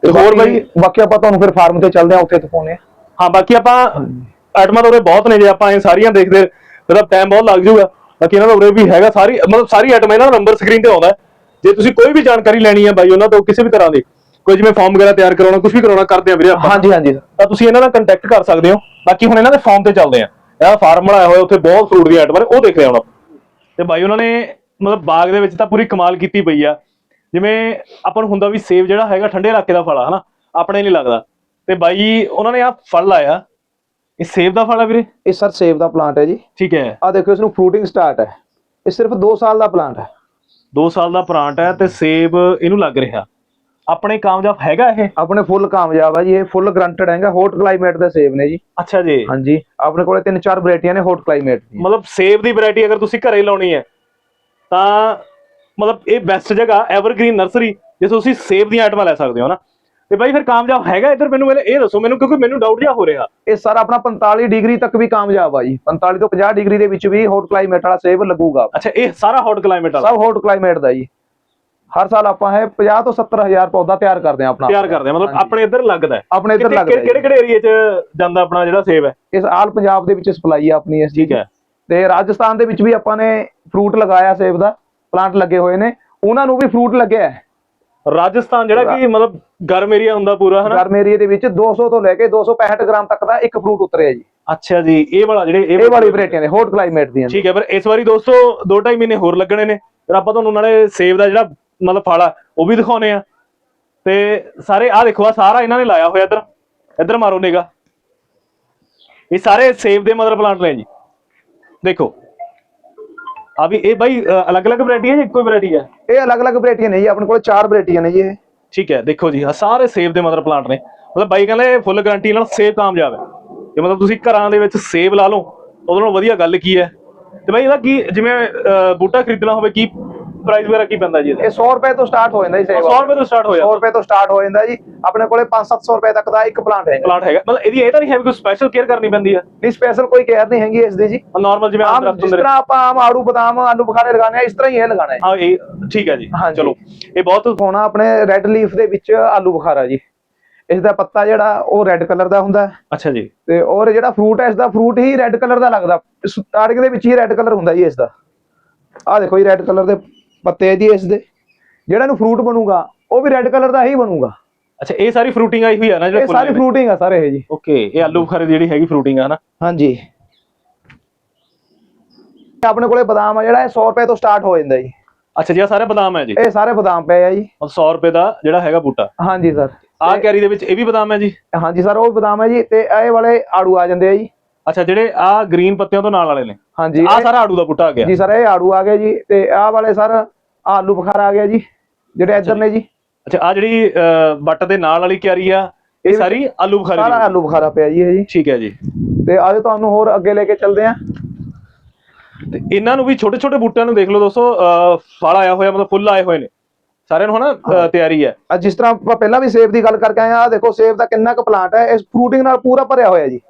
ਤੇ ਹੋਰ ਬਾਈ? ਬਾਕੀ ਆਪਾਂ ਤੁਹਾਨੂੰ ਫਿਰ ਫਾਰਮ ਤੇ ਚੱਲਦੇ ਆ ਉੱਥੇ ਦਿਖਾਉਣੇ ਆ ਹਾਂ। ਬਾਕੀ ਆਪਾਂ ਆਈਟਮਾਂ ਤਾਂ ਉਰੇ ਬਹੁਤ ਨੇ ਜੇ ਆਪਾਂ ਇਹ ਸਾਰੀਆਂ ਦੇਖਦੇ ਫਿਰ ਤਾਂ ਟਾਈਮ ਬਹੁਤ ਲੱਗ ਜਾਊਗਾ। ਬਾਕੀ ਇਹਨਾਂ ਦਾ ਉਰੇ ਵੀ ਹੈਗਾ ਸਾਰੀ ਮਤਲਬ ਸਾਰੀ ਆਈਟਮ ਇਹਨਾਂ ਦਾ ਨੰਬਰ ਸਕਰੀਨ ਤੇ ਆਉਂਦਾ। ਜੇ ਤੁਸੀਂ ਕੋਈ ਵੀ ਜਾਣਕਾਰੀ ਲੈਣੀ ਹੈ ਬਾਈ ਉਹਨਾਂ ਤੋਂ ਕਿਸੇ ਵੀ ਤਰ੍ਹਾਂ ਦੀ ਕੋਈ ਜਿਵੇਂ ਫਾਰਮ ਵਗੈਰਾ ਤਿਆਰ ਕਰਾਉਣਾ ਕੁਝ ਵੀ ਕਰਾਉਣਾ ਕਰਦੇ ਆ ਵੀਰੇ ਆਪਾਂ। ਹਾਂਜੀ ਹਾਂਜੀ। ਤਾਂ ਤੁਸੀਂ ਇਹਨਾਂ ਨਾਲ ਕੰਟੈਕਟ ਕਰ ਸਕਦੇ ਹੋ। ਬਾਕੀ ਹੁਣ ਇਹਨਾਂ ਦੇ ਫਾਰਮ ਤੇ ਚੱਲਦੇ ਆ। ਇਹ ਫਾਰਮ ਬਣਾਇਆ ਹੋਇਆ ਉੱਥੇ ਬਹੁਤ ਫਰੂਟ ਦੀ ਆਈਟਮਾਂ ਉਹ ਦੇਖਦੇ ਆ ਹੁਣ ਤੇ ਬਾਈ ਉਹਨਾਂ ਨੇ ਮਤਲਬ ਬਾਗ ਦੇ ਵਿੱਚ ਤਾਂ ਪੂਰੀ ਕਮਾਲ ਕੀਤੀ ਪਈ ਆ। ਜਿਵੇਂ ਆਪਾਂ ਨੂੰ ਹੁੰਦਾ ਵੀ ਸੇਬ ਜਿਹੜਾ ਹੈਗਾ ਠੰਡੇ ਇਲਾਕੇ ਦਾ ਫਲ ਆ ਹਨਾ? ਆਪਣੇ ਨਹੀਂ ਲੱਗਦਾ। ਤੇ ਬਾਈ ਉਹਨਾਂ ਨੇ ਆ ਫਲ ਲਾਇਆ। ਇਹ ਸੇਬ ਦਾ ਫਲ ਆ ਵੀਰੇ? ਇਹ ਸਰ ਸੇਬ ਦਾ ਪਲਾਂਟ ਹੈ ਜੀ। ਠੀਕ ਹੈ। ਆ ਦੇਖੋ ਇਸ ਨੂੰ ਫਰੂਟਿੰਗ ਸਟਾਰਟ ਹੈ। ਇਹ ਸਿਰਫ 2 ਸਾਲ ਦਾ ਪਲਾਂਟ ਹੈ। 2 ਸਾਲ ਦਾ ਪ੍ਰਾਂਟ ਹੈ ਤੇ ਸੇਬ ਇਹਨੂੰ ਲੱਗ ਰਿਹਾ। ਆਪਣੇ ਕਾਮਯਾਬ ਹੈਗਾ ਇਹ? ਆਪਣੇ ਫੁੱਲ ਕਾਮਯਾਬ ਹੈ ਜੀ ਇਹ ਫੁੱਲ ਗਰੰਟਡ ਹੈਗਾ ਹੌਟ ਕਲਾਈਮੇਟ ਦੇ ਸੇਬ ਨੇ ਜੀ। ਅੱਛਾ ਜੀ। ਹਾਂਜੀ ਆਪਣੇ ਕੋਲੇ ਤਿੰਨ ਚਾਰ ਵੈਰਾਈਟੀਆਂ ਨੇ ਹੌਟ ਕਲਾਈਮੇਟ ਦੀਆਂ। ਮਤਲਬ ਸੇਬ ਦੀ ਵੈਰਾਈਟੀ ਅਗਰ ਤੁਸੀਂ ਘਰੇ ਲਾਉਣੀ ਹੈ ਤਾਂ ਮਤਲਬ ਇਹ ਬੈਸਟ ਜਗ੍ਹਾ ਐਵਰਗ੍ਰੀਨ ਨਰਸਰੀ ਜੇ ਤੁਸੀਂ ਸੇਬ ਦੀਆਂ ਆਈਟਮਾਂ ਲੈ ਸਕਦੇ ਹੋ ਨਾ। ਤੇ ਬਾਈ ਫਿਰ ਕਾਮਯਾਬ ਹੈਗਾ ਇੱਧਰ ਮੈਨੂੰ ਇਹ ਦੱਸੋ ਮੈਨੂੰ ਕਿਉਂਕਿ ਮੈਨੂੰ ਡਾਊਟ ਜਿਹਾ ਹੋ ਰਿਹਾ। ਇਹ ਸਰ ਆਪਣਾ 45 ਡਿਗਰੀ ਤੱਕ ਵੀ ਕਾਮਯਾਬ ਆ ਜੀ। 45 ਤੋਂ 50 ਡਿਗਰੀ ਦੇ ਵਿੱਚ ਵੀ ਹੌਟ ਕਲਾਈਮੇਟ ਵਾਲਾ ਸੇਬ ਲੱਗੂਗਾ। ਅੱਛਾ ਇਹ ਸਾਰਾ ਹੌਟ ਕਲਾਈਮੇਟ ਵਾਲਾ? ਸਭ ਹੌਟ ਕਲਾਈਮੇਟ ਦਾ ਜੀ। ਹਰ ਸਾਲ ਆਪਾਂ ਹੈ 50 ਤੋਂ 70 ਹਜ਼ਾਰ ਪੌਦਾ ਤਿਆਰ ਕਰਦੇ ਆ ਆਪਣਾ। ਤਿਆਰ ਕਰਦੇ ਆ ਮਤਲਬ ਆਪਣੇ ਇੱਧਰ ਲੱਗਦਾ ਹੈ। ਆਪਣੇ ਇੱਧਰ ਲੱਗਦਾ ਕਿਹੜੇ ਕਿਹੜੇ ਏਰੀਆ 'ਚ ਜਾਂਦਾ ਆਪਣਾ ਜਿਹੜਾ ਸੇਬ ਹੈ? ਇਸ ਆਲ ਪੰਜਾਬ ਦੇ ਵਿੱਚ ਸਪਲਾਈ ਆ ਆਪਣੀ ਇਸ ਠੀਕ ਹੈ। ਤੇ ਰਾਜਸਥਾਨ ਦੇ ਵਿੱਚ ਵੀ ਆਪਾਂ ਨੇ ਫਰੂਟ ਲਗਾਇਆ ਸੇਬ ਦਾ ਪਲਾਂਟ ਲੱਗੇ ਹੋਏ ਨੇ। ਉਹਨਾਂ ਨੂੰ ਵੀ ਫਰੂਟ ਲੱਗਿਆ ਹੈ। ਰਾਜਸਥਾਨ ਜਿਹੜਾ ਕਿ ਮਤਲਬ ਗਰਮ ਏਰੀਆ ਹੁੰਦਾ ਪੂਰਾ ਹਨਾ? ਗਰਮ ਏਰੀਆ ਦੇ ਵਿੱਚ 200 ਤੋਂ ਲੈ ਕੇ 265 ਗ੍ਰਾਮ ਤੱਕ ਦਾ ਇੱਕ ਫਰੂਟ ਉਤਰਿਆ ਜੀ। ਅੱਛਾ ਜੀ ਇਹ ਵਾਲਾ ਜਿਹੜੇ ਇਹ ਵਾਲੀ ਵੈਰਾਈਟੀਆਂ ਦੇ ਹੌਟ ਕਲਾਈਮੇਟ ਦੀਆਂ ਨੇ। ਠੀਕ ਹੈ ਪਰ ਇਸ ਵਾਰੀ ਦੋਸਤੋ 2.5 ਮਹੀਨੇ ਹੋਰ ਲੱਗਣੇ ਨੇ। ਫਿਰ ਆਪਾਂ ਤੁਹਾਨੂੰ ਨਾਲੇ ਸੇਬ ਦਾ ਜਿਹੜਾ ਮਤਲਬ ਫਲ ਆ ਉਹ ਵੀ ਦਿਖਾਉਨੇ ਆ। ਤੇ ਸਾਰੇ ਆਹ ਦੇਖੋ ਆ ਸਾਰਾ ਇਹਨਾਂ ਨੇ ਲਾਇਆ ਹੋਇਆ ਇੱਧਰ। ਇੱਧਰ ਮਾਰੋ ਨਿਗਾ ਇਹ ਸਾਰੇ ਸੇਬ ਦੇ ਮਦਰ ਪਲਾਂਟ ਨੇ ਜੀ। ਦੇਖੋ। ਆ ਵੀ ਇਹ ਬਾਈ ਅਲੱਗ-ਅਲੱਗ ਵੈਰਾਈਟੀ ਹੈ ਜਾਂ ਇੱਕੋ ਵੈਰਾਈਟੀ ਹੈ? ਇਹ ਅਲੱਗ-ਅਲੱਗ ਵੈਰਾਈਟੀਆਂ ਨੇ ਜੀ ਆਪਣੇ ਕੋਲ ਚਾਰ ਵੈਰਾਈਟੀਆਂ ਨੇ ਜੀ ਇਹ। ਠੀਕ ਹੈ ਦੇਖੋ ਜੀ ਆ ਸਾਰੇ ਸੇਬ ਦੇ ਮਦਰ ਪਲਾਂਟ ਨੇ। ਮਤਲਬ ਬਾਈ ਕਹਿੰਦੇ ਫੁੱਲ ਗਾਰੰਟੀ ਨਾਲ ਸੇਬ ਕਾਮਯਾਬ ਹੈ। ਤੇ ਮਤਲਬ ਤੁਸੀਂ ਘਰਾਂ ਦੇ ਵਿੱਚ ਸੇਬ ਲਾ ਲਓ ਉਹਦੇ ਨਾਲ ਵਧੀਆ ਗੱਲ ਕੀ ਹੈ? ਤੇ ਬਾਈ ਇਹਦਾ ਕੀ ਜਿਵੇਂ ਬੂਟਾ ਖਰੀਦਣਾ ਹੋਵੇ ਕੀ ਪ੍ਰਾਈਸ ਵਗੈਰਾ ਕੀ ਪੈਂਦਾ ਜੀ ਇਹਦਾ? ਇਹ 100 ਰੁਪਏ ਤੋਂ ਸਟਾਰਟ ਹੋ ਜਾਂਦਾ ਜੀ ਸੇਬ 100 ਰੁਪਏ ਤੋਂ ਸਟਾਰਟ ਹੋ 100 ਜਾਂਦਾ ਰੁਪਏ ਤੋਂ ਸਟਾਰਟ ਹੋ ਜਾਂਦਾ ਜੀ। ਆਪਣੇ ਕੋਲੇ 5-700 ਰੁਪਏ ਤੱਕ ਦਾ ਇੱਕ ਪਲਾਂਟ ਹੈ ਪਲਾਂਟ ਹੈਗਾ। ਮਤਲਬ ਇਹਦੀ ਇਹ ਤਾਂ ਨਹੀਂ ਹੈ ਵੀ ਕੋਈ ਸਪੈਸ਼ਲ ਕੇਅਰ ਕਰਨੀ ਪੈਂਦੀ ਹੈ ਨਹੀਂ ਸਪੈਸ਼ਲ ਕੋਈ ਕੇਅਰ ਨਹੀਂ ਹੈਗੀ ਇਸ ਦੀ ਜੀ। ਨਾਰਮਲ ਜਿਵੇਂ ਆਮ ਦਰਖਤ ਹੁੰਦੇ ਨੇ। ਆਪਾਂ ਆਮ ਆੜੂ ਬਦਾਮ ਆਲੂ ਬੁਖਾਰੇ ਲਗਾਣੇ ਆ ਇਸ ਤਰ੍ਹਾਂ ਹੀ ਇਹ ਲਗਾਣਾ ਹੈ ਹਾਂ ਇਹ ਠੀਕ ਹੈ ਜੀ। ਚਲੋ ਇਹ ਬਹੁਤ ਹੋਣਾ ਆਪਣੇ ਰੈੱਡ ਲੀਫ ਦੇ ਵਿੱਚ ਆਲੂ ਬੁਖਾਰਾ ਜੀ। ਇਸ ਦਾ ਪੱਤਾ ਜਿਹੜਾ ਉਹ ਰੈੱਡ ਕਲਰ ਦਾ ਹੁੰਦਾ। ਅੱਛਾ ਜੀ। ਤੇ ਔਰ ਜਿਹੜਾ ਫਰੂਟ ਹੈ ਇਸ ਦਾ ਫਰੂਟ ਹੀ ਰੈੱਡ ਕਲਰ ਦਾ ਲੱਗਦਾ। ਸਟਾਰਟਿੰਗ ਦੇ ਵਿੱਚ ਹੀ ਰੈੱਡ ਕਲਰ ਹੁੰਦਾ ਜੀ ਇਸ ਦਾ। ਆਹ ਦੇਖੋ ਜੀ ਰੈੱਡ ਕਲਰ ਦੇ ਪੱਤੇ ਜੀ ਇਸ ਦੇ। ਜਿਹੜਾ ਨੂੰ ਫਰੂਟ ਬਣੂਗਾ ਉਹ ਵੀ ਰੈੱਡ ਕਲਰ ਦਾ ਹੀ ਬਣੂਗਾ। ਅੱਛਾ ਇਹ ਸਾਰੀ ਫਰੂਟਿੰਗ ਆਈ ਹੋਈ ਹੈ ਨਾ ਜਿਹੜੇ ਇਹ ਸਾਰੀ ਫਰੂਟਿੰਗ ਆ ਸਾਰੇ ਇਹ ਜੀ। ਓਕੇ ਇਹ ਆਲੂ ਬੁਖਾਰੇ ਦੀ ਜਿਹੜੀ ਹੈਗੀ ਫਰੂਟਿੰਗ ਆ ਨਾ ਹਾਂਜੀ। ਆਪਣੇ ਕੋਲੇ ਬਦਾਮ ਆ ਜਿਹੜਾ ਇਹ 100 ਰੁਪਏ ਤੋਂ ਸਟਾਰਟ ਹੋ ਜਾਂਦਾ ਜੀ। ਅੱਛਾ ਜੀ ਆ ਸਾਰੇ ਬਦਾਮ ਹੈ ਜੀ? ਇਹ ਸਾਰੇ ਬਦਾਮ ਪਏ ਆ ਜੀ। 100 ਰੁਪਏ ਦਾ ਜਿਹੜਾ ਹੈਗਾ ਬੂਟਾ। ਹਾਂਜੀ ਸਰ। ਆਹ ਕੈਰੀ ਦੇ ਵਿੱਚ ਇਹ ਵੀ ਬਦਾਮ ਹੈ ਜੀ? ਹਾਂਜੀ ਸਰ ਉਹ ਬਦਾਮ ਹੈ ਜੀ ਤੇ ਇਹ ਵਾਲੇ ਆੜੂ ਆ ਜਾਂਦੇ ਆ ਜੀ। ਅੱਛਾ ਜਿਹੜੇ ਆ ਗ੍ਰੀਨ ਪੱਤਿਆਂ ਤੋਂ ਨਾਲ ਵਾਲੇ ਨੇ? ਹਾਂਜੀ ਆਹ ਸਾਰਾ ਆੜੂ ਦਾ ਬੂਟਾ ਆ ਗਿਆ। ਜੀ ਸਰ ਇਹ ਆੜੂ ਆ ਗਏ ਜੀ ਤੇ ਆਹ ਵਾਲੇ ਸਰ ਆਲੂ ਬੁਖਾਰਾ ਆ ਗਿਆ ਜੀ ਜਿਹੜੇ ਇੱਧਰ ਨੇ ਜੀ। ਅੱਛਾ ਆ ਜਿਹੜੀ ਬੱਟ ਦੇ ਨਾਲ ਵਾਲੀ ਕਿਆਰੀ ਆ ਇਹ ਸਾਰੀ ਆਲੂ ਬੁਖਾਰੇ ਸਾਰਾ ਆਲੂ ਬੁਖਾਰਾ ਪਿਆ ਜੀ ਇਹ ਜੀ। ਠੀਕ ਹੈ ਜੀ। ਤੇ ਆਜੋ ਤੁਹਾਨੂੰ ਹੋਰ ਅੱਗੇ ਲੈ ਕੇ ਚੱਲਦੇ ਆ ਤੇ ਇਹਨਾਂ ਨੂੰ ਵੀ ਛੋਟੇ ਛੋਟੇ ਬੂਟਿਆਂ ਨੂੰ ਦੇਖ ਲਓ ਦੋਸਤੋ ਫਲ ਆਇਆ ਹੋਇਆ ਮਤਲਬ ਫੁੱਲ ਆਏ ਹੋਏ ਨੇ। ਸਾਰਿਆਂ ਨੂੰ ਹਨਾ ਤਿਆਰੀ ਹੈ। ਅੱਜ ਜਿਸ ਤਰ੍ਹਾਂ ਆਪਾਂ ਪਹਿਲਾਂ ਵੀ ਸੇਬ ਦੀ ਗੱਲ ਕਰਕੇ ਆਏ ਆ ਦੇਖੋ ਸੇਬ ਦਾ ਕਿੰਨਾ ਕੁ ਪਲਾਂਟ ਹੈ ਇਸ ਫਰੂਟਿੰਗ ਨਾਲ ਪੂਰਾ ਭਰਿਆ ਹੋਇਆ ਜੀ।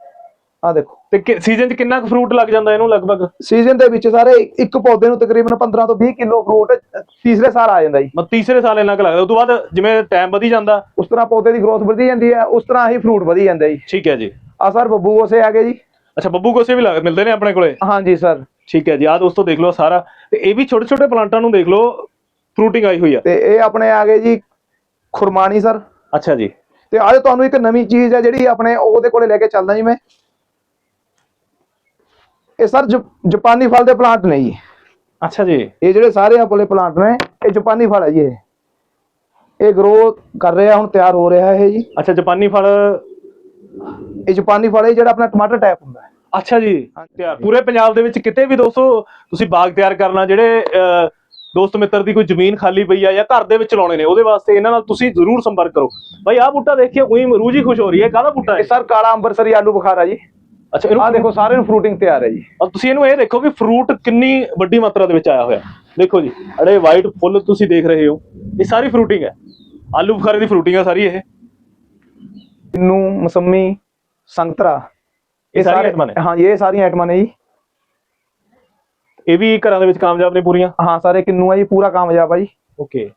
ਆਹ ਦੇਖੋ। ਤੇ ਸੀਜ਼ਨ 'ਚ ਕਿੰਨਾ ਕੁ ਫਰੂਟ ਲੱਗ ਜਾਂਦਾ ਇਹਨੂੰ ਲਗਭਗ? ਸੀਜ਼ਨ ਦੇ ਵਿੱਚ ਸਾਰੇ ਇੱਕ ਪੌਦੇ ਨੂੰ ਤਕਰੀਬਨ 15 ਤੋਂ 20 ਕਿਲੋ ਫਰੂਟ ਤੀਸਰੇ ਸਾਲ ਆ ਜਾਂਦਾ ਜੀ। ਮਤਲਬ ਤੀਸਰੇ ਸਾਲ ਇੰਨਾ ਕੁ ਲੱਗਦਾ। ਉਸ ਤੋਂ ਬਾਅਦ ਜਿਵੇਂ ਟਾਈਮ ਵਧੀ ਜਾਂਦਾ। ਉਸ ਤਰ੍ਹਾਂ ਪੌਦੇ ਦੀ ਗਰੋਥ ਵਧੀ ਜਾਂਦੀ ਹੈ ਉਸ ਤਰ੍ਹਾਂ ਹੀ ਫਰੂਟ ਵਧੀ ਜਾਂਦਾ ਜੀ। ਠੀਕ ਹੈ ਜੀ। ਆ ਸਰ ਬੱਬੂ ਗੋਸੇ ਆ ਗਏ ਜੀ। ਅੱਛਾ ਬੱਬੂ ਗੋਸੇ ਵੀ ਮਿਲਦੇ ਨੇ ਆਪਣੇ ਕੋਲੇ? ਹਾਂਜੀ ਸਰ। ਠੀਕ ਹੈ ਜੀ ਆਹ ਦੋਸਤੋ ਦੇਖ ਲਓ ਸਾਰਾ। ਤੇ ਇਹ ਵੀ ਛੋਟੇ ਛੋਟੇ ਪਲਾਂਟਾਂ ਨੂੰ ਦੇਖ ਲਓ ਫਰੂਟਿੰਗ ਆਈ ਹੋਈ ਆ। ਤੇ ਇਹ ਆਪਣੇ ਆ ਗਏ ਜੀ ਖੁਰਮਾਨੀ ਸਰ। ਅੱਛਾ ਜੀ। ਤੇ ਅੱਜ ਤੁਹਾਨੂੰ ਇੱਕ ਨਵੀਂ ਚੀਜ਼ ਹੈ ਜਿਹੜੀ ਆਪਣੇ ਉਹਦੇ ਕੋਲੇ ਲੈ ਕੇ ਚੱਲਦਾ ਜੀ ਮੈਂ। ਇਹ ਸਰ ਜਪ- ਜਾਪਾਨੀ ਫਲ ਦੇ ਪਲਾਂਟ ਨੇ ਜੀ। ਅੱਛਾ ਜੀ। ਇਹ ਜਿਹੜੇ ਸਾਰੇ ਆਪਣੇ ਪਲਾਂਟ ਨੇ ਇਹ ਜਾਪਾਨੀ ਫਲ ਹੈ ਜੀ ਇਹ। ਇਹ ਗਰੋ ਕਰ ਰਿਹਾ ਹੁਣ ਤਿਆਰ ਹੋ ਰਿਹਾ ਹੈ ਜੀ। ਅੱਛਾ ਜਾਪਾਨੀ ਫਲ? ਇਹ ਜਾਪਾਨੀ ਫਲ ਹੈ ਜਿਹੜਾ ਆਪਣਾ ਟਮਾਟਰ ਟਾਈਪ ਹੁੰਦਾ ਹੈ। ਅੱਛਾ ਜੀ। ਤਿਆਰ ਪੂਰੇ ਪੰਜਾਬ ਦੇ ਵਿੱਚ ਕਿਤੇ ਵੀ ਦੋਸਤੋ ਤੁਸੀਂ ਬਾਗ ਤਿਆਰ ਕਰਨਾ ਜਿਹੜੇ ਦੋਸਤ ਮਿੱਤਰ ਦੀ ਕੋਈ ਜ਼ਮੀਨ ਖਾਲੀ ਪਈ ਆ ਜਾਂ ਘਰ ਦੇ ਵਿੱਚ ਲਾਉਣੇ ਨੇ ਉਹਦੇ ਵਾਸਤੇ ਇਹਨਾਂ ਨਾਲ ਤੁਸੀਂ ਜ਼ਰੂਰ ਸੰਪਰਕ ਕਰੋ। ਭਾਈ ਆਹ ਬੂਟਾ ਦੇਖਿਏ ਉਹੀ ਰੂਹ ਜੀ ਖੁਸ਼ ਹੋ ਰਹੀ ਹੈ ਕਾਹਦਾ ਬੂਟਾ ਹੈ ਇਹ ਸਰ ਕਾਲਾ ਅੰਬਰਸਰੀ ਆਲੂ ਬੁਖਾਰਾ ਜੀ। ਅੱਛਾ ਇਹਨੂੰ ਆਹ ਦੇਖੋ ਸਾਰੇ ਨੂੰ ਫਰੂਟਿੰਗ ਤਿਆਰ ਹੈ ਜੀ। ਔਰ ਤੁਸੀਂ ਇਹਨੂੰ ਇਹ ਦੇਖੋ ਵੀ ਫਰੂਟ ਕਿੰਨੀ ਵੱਡੀ ਮਾਤਰਾ ਦੇ ਵਿੱਚ ਆਇਆ ਹੋਇਆ। ਦੇਖੋ ਜੀ ਅੜੇ ਵਾਈਟ ਫੁੱਲ ਤੁਸੀਂ ਦੇਖ ਰਹੇ ਹੋ ਇਹ ਸਾਰੀ ਫਰੂਟਿੰਗ ਹੈ। ਆਲੂ ਬੁਖਾਰੇ ਦੀ ਫਰੂਟਿੰਗ ਹੈ ਸਾਰੀ ਇਹ। ਕਿੰਨੂ ਮਸੰਮੀ ਸੰਤਰਾ ਇਹ ਸਾਰੀਆਂ ਆਈਟਮਾਂ ਨੇ? ਹਾਂਜੀ ਇਹ ਸਾਰੀਆਂ ਆਈਟਮਾਂ ਨੇ ਜੀ। ਇਹ ਵੀ ਘਰਾਂ ਦੇ ਵਿੱਚ ਕਾਮਯਾਬ ਨੇ ਪੂਰੀਆਂ? ਹਾਂ ਸਰ ਕਿੰਨੂ ਆ ਜੀ ਪੂਰਾ ਕਾਮਯਾਬ ਆ ਜੀ। ਓਕੇ।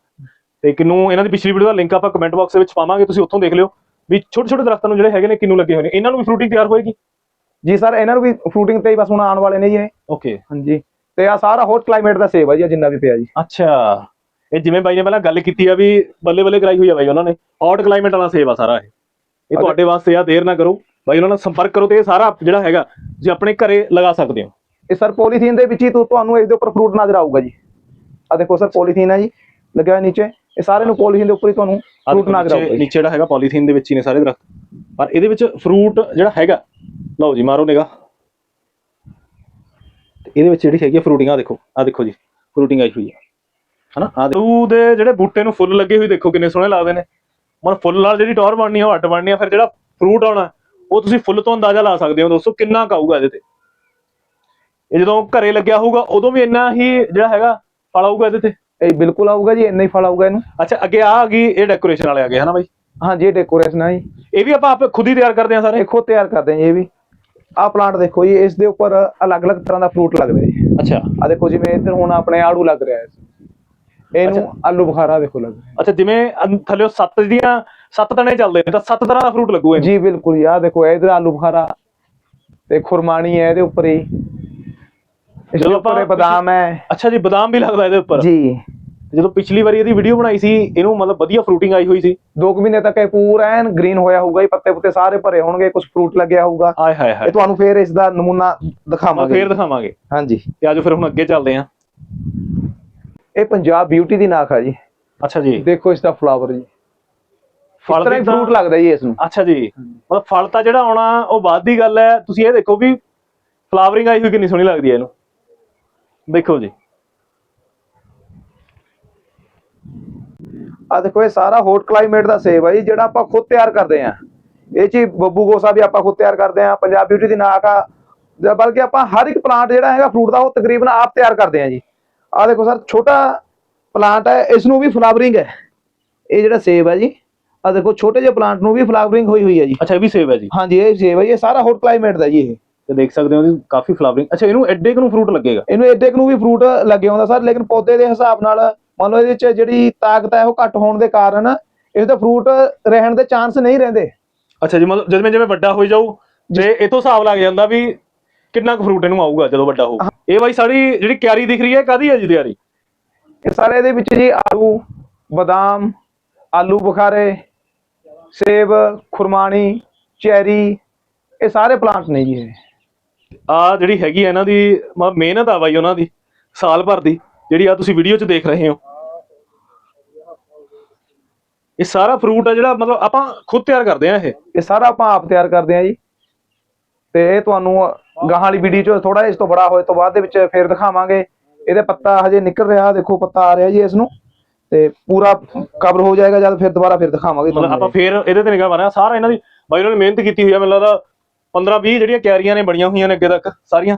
ਤੇ ਕਿੰਨੂ ਇਹਨਾਂ ਦੀ ਪਿਛਲੀ ਵੀਡੀਓ ਦਾ ਲਿੰਕ ਆਪਾਂ ਕਮੈਂਟ ਬਾਕਸ ਦੇ ਵਿੱਚ ਪਾਵਾਂਗੇ ਤੁਸੀਂ ਉੱਥੋਂ ਦੇਖ ਲਿਓ ਵੀ ਛੋਟੇ ਛੋਟੇ ਦਰਖਤਾਂ ਨੂੰ ਜਿਹੜੇ ਹੈਗੇ ਨੇ ਕਿੰਨੂ ਲੱਗੇ ਹੋਏ ਨੇ। ਇਹਨਾਂ ਨੂੰ ਵੀ ਫਰੂਟਿੰਗ ਤਿਆਰ ਹੋਏਗੀ? ਜੀ ਸਰ ਇਹਨਾਂ ਨੂੰ ਵੀ ਫਰੂਟਿੰਗ ਤੇ ਹੀ ਬਸ ਹੁਣ ਆਉਣ ਵਾਲੇ ਨੇ ਜੀ ਇਹ। ਓਕੇ ਹਾਂਜੀ। ਤੇ ਆ ਸਾਰਾ ਹੌਟ ਕਲਾਈਮੇਟ ਦਾ ਸੇਬ ਆ ਜੀ ਆਹ ਜਿੰਨਾ ਵੀ ਪਿਆ ਜੀ। ਅੱਛਾ। ਇਹ ਜਿਵੇਂ ਬਾਈ ਨੇ ਪਹਿਲਾਂ ਗੱਲ ਕੀਤੀ ਆ ਵੀ ਬੱਲੇ ਬੱਲੇ ਕਰਾਈ ਹੋਈ ਆ ਬਾਈ ਉਹਨਾਂ ਨੇ। ਹੌਟ ਕਲਾਈਮੇਟ ਵਾਲਾ ਸੇਬ ਆ ਸਾਰਾ ਇਹ। ਇਹ ਤੁਹਾਡੇ ਵਾਸਤੇ ਆ ਦੇਰ ਨਾ ਕਰੋ। ਬਾਈ ਉਹਨਾਂ ਨਾਲ ਸੰਪਰਕ ਕਰੋ ਤੇ ਇਹ ਸਾਰਾ ਜਿਹੜਾ ਹੈਗਾ ਤੁਸੀਂ ਆਪਣੇ ਘਰੇ ਲਗਾ ਸਕਦੇ ਹੋ। ਇਹ ਸਰ ਪੋਲੀਥੀਨ ਦੇ ਵਿੱਚ ਹੀ ਤੁ- ਤੁਹਾਨੂੰ ਇਸ ਦੇ ਉੱਪਰ ਫਰੂਟ ਨਜ਼ਰ ਆਊਗਾ ਜੀ। ਆ ਦੇਖੋ ਸਰ ਪੋਲੀਥੀਨ ਹੈ ਜੀ। ਲੱਗਿਆ ਹੋਇਆ ਨੀਚੇ। ਇਹ ਸਾਰੇ ਨੂੰ ਪੋਲੀਥੀਨ ਦੇ ਉੱਪਰ ਹੀ ਤੁਹਾਨੂੰ ਆਹ ਫਰੂਟ ਦੇਖੋ ਨਜ਼ਰ ਆਊਗਾ ਨੀਚੇ ਜੀ। ਨੀਚੇ ਜਿਹੜਾ ਹੈਗਾ ਪੋਲੀਥੀਨ ਦੇ ਵਿੱਚ ਹੀ ਨੇ ਸਾਰੇ ਦਰਖਤ। ਪਰ ਇਹਦੇ ਵਿੱਚ ਫਰੂਟ ਜਿਹੜਾ ਹੈਗਾ ਲਓ ਜੀ ਮਾਰੋ ਨਿਗਾ ਇਹਦੇ ਵਿੱਚ ਜਿਹੜੀ ਹੈਗੀ ਫਰੂਟਿੰਗ ਦੇਖੋ ਆ ਦੇਖੋ ਜੀ ਫਰੂਟਿੰਗ ਆਈ ਹੋਈ ਆ। ਹਨਾ? ਆ ਦੇਖੋ। ਦੇ ਜਿਹੜੇ ਬੂਟੇ ਨੂੰ ਫੁੱਲ ਲੱਗੇ ਹੋਏ ਦੇਖੋ ਕਿੰਨੇ ਸੋਹਣੇ ਲੱਗਦੇ ਨੇ। ਮਨ ਫੁੱਲ ਨਾਲ ਜਿਹੜੀ ਟੌਰ ਬਣਨੀ ਉਹ ਅੱਡ ਬਣਨੀ ਆ ਫਿਰ ਜਿਹੜਾ ਫਰੂਟ ਆਉਣਾ ਉਹ ਤੁਸੀਂ ਫੁੱਲ ਤੋਂ ਅੰਦਾਜ਼ਾ ਲਾ ਸਕਦੇ ਹੋ ਦੋਸਤੋ ਕਿੰਨਾ ਕਾਊਗਾ ਇਹਦੇ ਤੇ। ਇਹ ਜਦੋਂ ਘਰੇ ਲੱਗਿਆ ਹੋਊਗਾ ਉਦੋਂ ਵੀ ਇੰਨਾ ਹੀ ਜਿਹੜਾ ਹੈਗਾ ਫਲ ਆਊਗਾ ਇਹਦੇ ਤੇ। ਇਹ ਬਿਲਕੁਲ ਆਊਗਾ ਜੀ ਇੰਨਾ ਹੀ ਫਲ ਆਊਗਾ ਇਹਨੂੰ। ਅੱਛਾ ਅੱਗੇ ਆ ਆ ਗਈ ਇਹ ਡੈਕੋਰੇਸ਼ਨ ਵਾਲੇ ਆ ਗਏ ਹਨਾ ਬਾਈ? ਹਾਂਜੀ ਇਹ ਡੈਕੋਰੇਸ਼ਨ ਹੈ ਜੀ। ਇਹ ਵੀ ਆਪਾਂ ਆਪ ਖੁਦ ਹੀ ਤਿਆਰ ਕਰਦੇ ਆ ਸਾਰੇ? ਇਹ ਖੁਦ ਤਿਆਰ ਕਰਦੇ ਜੀ ਇਹ ਵੀ। ਆਹ ਪਲਾਂਟ ਦੇਖੋ ਜੀ ਇਸ ਦੇ ਉੱਪਰ ਅਲੱਗ-ਅਲੱਗ ਤਰ੍ਹਾਂ ਦਾ ਫਰੂਟ ਲੱਗਦਾ ਜੀ। ਅੱਛਾ। ਆ ਦੇਖੋ ਜਿਵੇਂ ਇੱਧਰ ਹੁਣ ਆਪਣੇ ਆੜੂ ਲੱਗ ਰਿਹਾ ਹੈ। ਇਹਨੂੰ ਆਲੂ ਬੁਖਾਰਾ ਦੇਖੋ ਲੱਗ ਰਿਹਾ। ਅੱਛਾ ਜਿਵੇਂ ਅੰ- ਥੱਲਿਓ ਸੱਤ ਦੀਆਂ ਸੱਤ ਤਣੇ ਚੱਲਦੇ ਨੇ ਤਾਂ ਸੱਤ ਤਰ੍ਹਾਂ ਦਾ ਫਰੂਟ ਲੱਗੂ ਇਹਨੂੰ? ਜੀ ਬਿਲਕੁਲ ਯਾਰ ਦੇਖੋ ਇਧਰ ਆਲੂ ਬੁਖਾਰਾ ਤੇ ਖੁਰਮਾਣੀ ਹੈ ਇਹਦੇ ਉੱਪਰ ਹੀ। ਜਦੋਂ ਉੱਪਰ ਆਪਾਂ ਬਦਾਮ ਹੈ। ਅੱਛਾ ਜੀ ਬਦਾਮ ਵੀ ਲੱਗਦਾ ਇਹਦੇ ਉੱਪਰ? ਜੀ। ਜਦੋਂ ਪਿਛਲੀ ਵਾਰੀ ਇਹਦੀ ਵੀਡੀਓ ਬਣਾਈ ਸੀ ਇਹਨੂੰ ਮਤਲਬ ਵਧੀਆ ਫਰੂਟਿੰਗ ਆਈ ਹੋਈ ਸੀ। 2 ਮਹੀਨੇ ਤੱਕ ਇਹ ਪੂਰਾ ਐਨ ਗ੍ਰੀਨ ਹੋਇਆ ਹੋਊਗਾ ਜੀ ਪੱਤੇ ਪੁੱਤੇ ਸਾਰੇ ਭਰੇ ਹੋਣਗੇ ਕੁਝ ਫਰੂਟ ਲੱਗਿਆ ਹੋਊਗਾ। ਆਏ ਹਾਏ ਹਾਏ। ਇਹ ਤੁਹਾਨੂੰ ਫੇਰ ਇਸ ਦਾ ਨਮੂਨਾ ਦਿਖਾਵਾਂਗੇ। ਫੇਰ ਦਿਖਾਵਾਂਗੇ। ਹਾਂਜੀ। ਤੇ ਆਜੋ ਫਿਰ ਹੁਣ ਅੱਗੇ ਚੱਲਦੇ ਹਾਂ। ਇਹ ਪੰਜਾਬ ਬਿਊਟੀ ਦੀ ਨਾਖ ਆ ਜੀ। ਅੱਛਾ ਜੀ। ਦੇਖੋ ਇਸ ਦਾ ਫਲਾਵਰ ਜੀ। ਫਲ ਤਰ੍ਹਾਂ ਫਰੂਟ ਲੱਗਦਾ ਜੀ ਇਸ ਨੂੰ। ਅੱਛਾ ਜੀ। ਮਤਲਬ ਫਲ ਤਾਂ ਜਿਹੜਾ ਆਉਣਾ ਉਹ ਬਾਅਦ ਦੀ ਗੱਲ ਹੈ। ਤੁਸੀਂ ਇਹ ਦੇਖੋ ਵੀ ਫਲਾਵਰਿੰਗ ਆਈ ਹੋਈ ਕਿੰਨੀ ਸੋਹਣੀ ਲੱਗਦੀ ਹੈ ਇਹਨੂੰ। ਦੇਖੋ ਜੀ। ਆ ਦੇਖੋ ਇਹ ਸਾਰਾ ਹੌਟ ਕਲਾਈਮੇਟ ਦਾ ਸੇਬ ਆ ਜੀ ਜਿਹੜਾ ਆਪਾਂ ਖੁਦ ਤਿਆਰ ਕਰਦੇ ਆ। ਇਹ ਚ ਹੀ ਬੱਬੂ ਗੋਸਾ ਵੀ ਆਪਾਂ ਖੁਦ ਤਿਆਰ ਕਰਦੇ ਆ ਪੰਜਾਬ ਬਿਊਟੀ ਦੀ ਨਾਕ ਆ। ਜਾਂ ਬਲਕਿ ਆਪਾਂ ਹਰ ਇੱਕ ਪਲਾਂਟ ਜਿਹੜਾ ਹੈਗਾ ਫਰੂਟ ਦਾ ਉਹ ਤਕਰੀਬਨ ਆਪ ਤਿਆਰ ਕਰਦੇ ਆ ਜੀ। ਆ ਦੇਖੋ ਸਰ ਛੋਟਾ ਪਲਾਂਟ ਹੈ ਇਸ ਨੂੰ ਵੀ ਫਲਾਵਰਿੰਗ ਹੈ। ਇਹ ਜਿਹੜਾ ਸੇਬ ਹੈ ਜੀ ਆ ਦੇਖੋ ਛੋਟੇ ਜਿਹੇ ਪਲਾਂਟ ਨੂੰ ਵੀ ਫਲਾਵਰਿੰਗ ਹੋਈ ਹੋਈ ਹੈ ਜੀ। ਅੱਛਾ ਇਹ ਵੀ ਸੇਬ ਹੈ ਜੀ। ਹਾਂਜੀ ਇਹ ਸੇਬ ਹੈ ਜੀ ਇਹ ਸਾਰਾ ਹੌਟ ਕਲਾਈਮੇਟ ਦਾ ਜੀ ਇਹ। ਤੇ ਦੇਖ ਸਕਦੇ ਹੋ ਇਹਦੀ ਕਾਫੀ ਫਲਾਵਰਿੰਗ ਅੱਛਾ ਇਹਨੂੰ ਐਡੇ ਕੁ ਨੂੰ ਫਰੂਟ ਲੱਗੇਗਾ? ਇਹਨੂੰ ਏਡੇ ਕੁ ਨੂੰ ਵੀ ਫਰੂਟ ਲੱਗੇ ਹੁੰਦਾ ਸਰ ਲੇਕਿਨ ਪੌਦੇ ਦੇ ਹਿਸਾਬ ਨਾਲ ਮੰਨ ਲਓ ਇਹਦੇ ਵਿੱਚ ਜਿਹੜੀ ਤਾਕਤ ਹੈ ਉਹ ਘੱਟ ਹੋਣ ਦੇ ਕਾਰਨ ਇਸ ਦਾ ਫਰੂਟ ਰਹਿਣ ਦੇ ਚਾਂਸ ਨਹੀਂ ਰਹਿੰਦੇ। ਅੱਛਾ ਜੀ ਮਤਲਬ ਜਿਵੇਂ ਜਿਵੇਂ ਵੱਡਾ ਹੋਈ ਜਾਊ ਜੇ। ਇਥੋਂ ਹਿਸਾਬ ਲੱਗ ਜਾਂਦਾ ਵੀ ਕਿੰਨਾ ਕੁ ਫਰੂਟ ਇਹਨੂੰ ਆਊਗਾ ਜਦੋਂ ਵੱਡਾ ਹੋਊ। ਇਹ ਬਾਈ ਸਾਡੀ ਜਿਹੜੀ ਕਿਆਰੀ ਦਿਖ ਰਹੀ ਹੈ ਕਾਦੀ ਹੈ ਜੀ ਤਿਆਰੀ? ਇਹ ਸਾਰੇ ਦੇ ਵਿੱਚ ਜੀ ਆਲੂ ਬਦਾਮ ਆਲੂ ਬੁਖਾਰੇ ਸੇਬ ਖੁਰਮਾਣੀ ਚੈਰੀ ਇਹ ਸਾਰੇ ਪਲਾਂਟਸ ਨੇ ਜੀ ਇਹ। ਆ ਜਿਹੜੀ ਹੈਗੀ ਇਹਨਾਂ ਦੀ ਮਿਹਨਤ ਆ ਬਾਈ ਉਹਨਾਂ ਦੀ ਸਾਲ ਭਰ ਦੀ। ਜਿਹੜੀ ਆ ਤੁਸੀਂ ਵੀਡੀਓ 'ਚ ਦੇਖ ਰਹੇ ਹੋ। ਇਹ ਸਾਰਾ ਫਰੂਟ ਆ ਜਿਹੜਾ ਮਤਲਬ ਆਪਾਂ ਖੁਦ ਤਿਆਰ ਕਰਦੇ ਆ ਇਹ। ਇਹ ਸਾਰਾ ਆਪਾਂ ਆਪ ਤਿਆਰ ਕਰਦੇ ਹਾਂ ਜੀ। ਤੇ ਇਹ ਤੁਹਾਨੂੰ ਗਾਹਾਂ ਵਾਲੀ ਵੀਡੀਓ 'ਚ ਥੋੜਾ ਇਸ ਤੋਂ ਬੜਾ ਹੋਏ ਤੋਂ ਬਾਅਦ ਦੇ ਵਿੱਚ ਫੇਰ ਦਿਖਾਵਾਂਗੇ। ਇਹਦੇ ਪੱਤਾ ਹਜੇ ਨਿਕਲ ਰਿਹਾ ਦੇਖੋ ਪੱਤਾ ਆ ਰਿਹਾ ਜੀ ਇਸ ਨੂੰ। ਤੇ ਪੂਰਾ ਕਵਰ ਹੋ ਜਾਏਗਾ ਜਦ ਫਿਰ ਦੁਬਾਰਾ ਫਿਰ ਦਿਖਾਵਾਂਗੇ ਮਤਲਬ ਤੁਹਾਨੂੰ ਆਪਾਂ ਫੇਰ ਇਹਦੇ ਤੇ ਨਿਗਾਹ ਮਾਰਿਆ। ਸਾਰਾ ਇਹਨਾਂ ਦੀ ਬਾਈ ਉਹਨਾਂ ਨੇ ਮਿਹਨਤ ਕੀਤੀ ਹੋਈ ਆ ਮੈਨੂੰ ਲੱਗਦਾ 15 20 ਜਿਹੜੀਆਂ ਕਿਆਰੀਆਂ ਨੇ ਬਣੀਆਂ ਹੋਈਆਂ ਨੇ ਅੱਗੇ ਤੱਕ ਸਾਰੀਆਂ।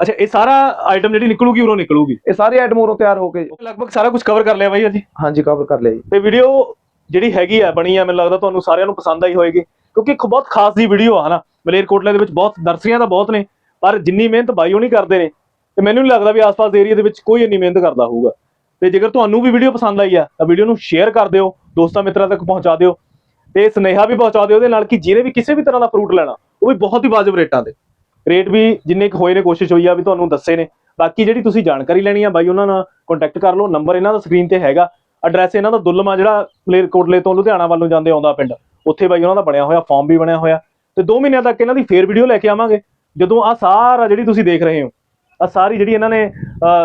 ਅੱਛਾ ਇਹ ਸਾਰਾ ਆਈਟਮ ਜਿਹੜੀ ਨਿਕਲੂਗੀ ਉਰੋਂ ਨਿਕਲੂਗੀ? ਇਹ ਸਾਰੇ ਆਈਟਮ ਉਰੋਂ ਤਿਆਰ ਹੋ ਕੇ ਲਗਭਗ ਸਾਰਾ ਕੁਝ ਕਵਰ ਕਰ ਲਿਆ ਬਾਈ ਅਸੀਂ ਹਾਂਜੀ ਕਵਰ ਕਰ ਲਿਆ ਜੀ। ਤੇ ਵੀਡੀਓ ਜਿਹੜੀ ਹੈਗੀ ਆ ਬਣੀ ਆ ਮੈਨੂੰ ਲੱਗਦਾ ਤੁਹਾਨੂੰ ਸਾਰਿਆਂ ਨੂੰ ਪਸੰਦ ਆਈ ਹੋਏਗੀ। ਕਿਉਂਕਿ ਇੱਕ ਬਹੁਤ ਖਾਸ ਦੀ ਵੀਡੀਓ ਆ ਹਨਾ? ਮਲੇਰਕੋਟਲੇ ਦੇ ਵਿੱਚ ਬਹੁਤ ਨਰਸਰੀਆਂ ਤਾਂ ਬਹੁਤ ਨੇ ਪਰ ਜਿੰਨੀ ਮਿਹਨਤ ਬਾਈ ਉਹ ਨਹੀਂ ਕਰਦੇ ਨੇ ਤੇ ਮੈਨੂੰ ਨਹੀਂ ਲੱਗਦਾ ਵੀ ਆਸ-ਪਾਸ ਦੇ ਏਰੀਆ ਦੇ ਵਿੱਚ ਕੋਈ ਇੰਨੀ ਮਿਹਨਤ ਕਰਦਾ ਹੋਊਗਾ। ਤੇ ਜੇਕਰ ਤੁਹਾਨੂੰ ਵੀ ਵੀਡੀਓ ਪਸੰਦ ਆਈ ਆ ਤਾਂ ਵੀਡੀਓ ਨੂੰ ਸ਼ੇਅਰ ਕਰ ਦਿਓ ਦੋਸਤਾਂ ਮਿੱਤਰਾਂ ਤੱਕ ਪਹੁੰਚਾ ਦਿਓ ਤੇ ਸੁਨੇਹਾ ਵੀ ਪਹੁੰਚਾ ਦਿਓ ਉਹਦੇ ਨਾਲ ਕਿ ਜਿਹਨੇ ਵੀ ਕਿਸੇ ਵੀ ਤਰ੍ਹਾਂ ਦਾ ਫਰੂਟ ਲੈਣਾ ਉਹ ਵੀ ਬਹੁਤ ਹੀ ਵਾਜਬ ਰੇਟਾਂ ਤੇ। ਰੇਟ ਵੀ ਜਿੰਨੇ ਕੁ ਹੋਏ ਨੇ, ਕੋਸ਼ਿਸ਼ ਹੋਈ ਆ ਵੀ ਤੁਹਾਨੂੰ ਦੱਸੇ ਨੇ। ਬਾਕੀ ਜਿਹੜੀ ਤੁਸੀਂ ਜਾਣਕਾਰੀ ਲੈਣੀ ਆ ਬਾਈ, ਉਹਨਾਂ ਨਾਲ ਕੰਟੈਕਟ ਕਰ ਲਓ। ਨੰਬਰ ਇਹਨਾਂ ਦਾ ਸਕਰੀਨ ਤੇ ਹੈਗਾ। ਐਡਰੈਸ ਇਹਨਾਂ ਦਾ ਦੁੱਲਮਾ ਜਿਹੜਾ ਮਲੇਰਕੋਟਲੇ ਤੋਂ ਲੁਧਿਆਣਾ ਵੱਲੋਂ ਜਾਂਦੇ ਆਉਂਦਾ ਪਿੰਡ। ਉੱਥੇ ਬਾਈ ਉਹਨਾਂ ਦਾ ਬਣਿਆ ਹੋਇਆ ਫਾਰਮ ਵੀ ਬਣਿਆ ਹੋਇਆ। ਤੇ 2 ਮਹੀਨਿਆਂ ਤੱਕ ਇਹਨਾਂ ਦੀ ਫੇਰ ਵੀਡੀਓ ਲੈ ਕੇ ਆਵਾਂਗੇ। ਜਦੋਂ ਆ ਸਾਰਾ ਜਿਹੜੀ ਤੁਸੀਂ ਦੇਖ ਰਹੇ ਹੋ ਆ ਸਾਰੀ ਜਿਹੜੀ ਇਹਨਾਂ ਨੇ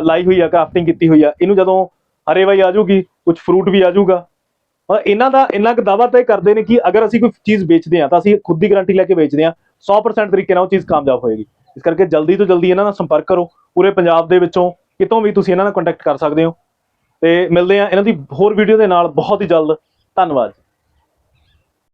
ਲਾਈ ਹੋਈ ਆ ਕਰਾਫਟਿੰਗ ਕੀਤੀ ਹੋਈ ਆ, ਇਹਨੂੰ ਜਦੋਂ ਹਰੇ ਬਾਈ ਆ ਜਾਊਗੀ ਕੁਝ ਫਰੂਟ ਵੀ ਆ ਜਾਊਗਾ। ਇਹਨਾਂ ਦਾ ਇੰਨਾ ਕੁ ਦਾਵਾ ਤੇ ਕਰਦੇ ਨੇ ਕਿ ਅਗਰ ਅਸੀਂ ਕੋਈ ਚੀਜ਼ ਵੇਚਦੇ ਆ ਤਾਂ ਅਸੀਂ ਖੁਦ ਦੀ ਗਾਰੰਟੀ ਲੈ ਕੇ ਵੇਚਦੇ ਆ 100% ਤਰੀਕੇ ਨਾਲ ਉਹ ਚੀਜ਼ ਕਾਮਯਾਬ ਹੋਏਗੀ। ਇਸ ਕਰਕੇ ਜਲਦੀ ਤੋਂ ਜਲਦੀ ਇਹਨਾਂ ਨਾਲ ਸੰਪਰਕ ਕਰੋ। ਪੂਰੇ ਪੰਜਾਬ ਦੇ ਵਿੱਚੋਂ ਕਿਤੋਂ ਵੀ ਤੁਸੀਂ ਇਹਨਾਂ ਨਾਲ ਕੰਟੈਕਟ ਕਰ ਸਕਦੇ ਹੋ। ਤੇ ਮਿਲਦੇ ਆ ਇਹਨਾਂ ਦੀ ਹੋਰ ਵੀਡੀਓ ਦੇ ਨਾਲ। ਬਹੁਤ ਹੀ ਜਲਦ। ਧੰਨਵਾਦ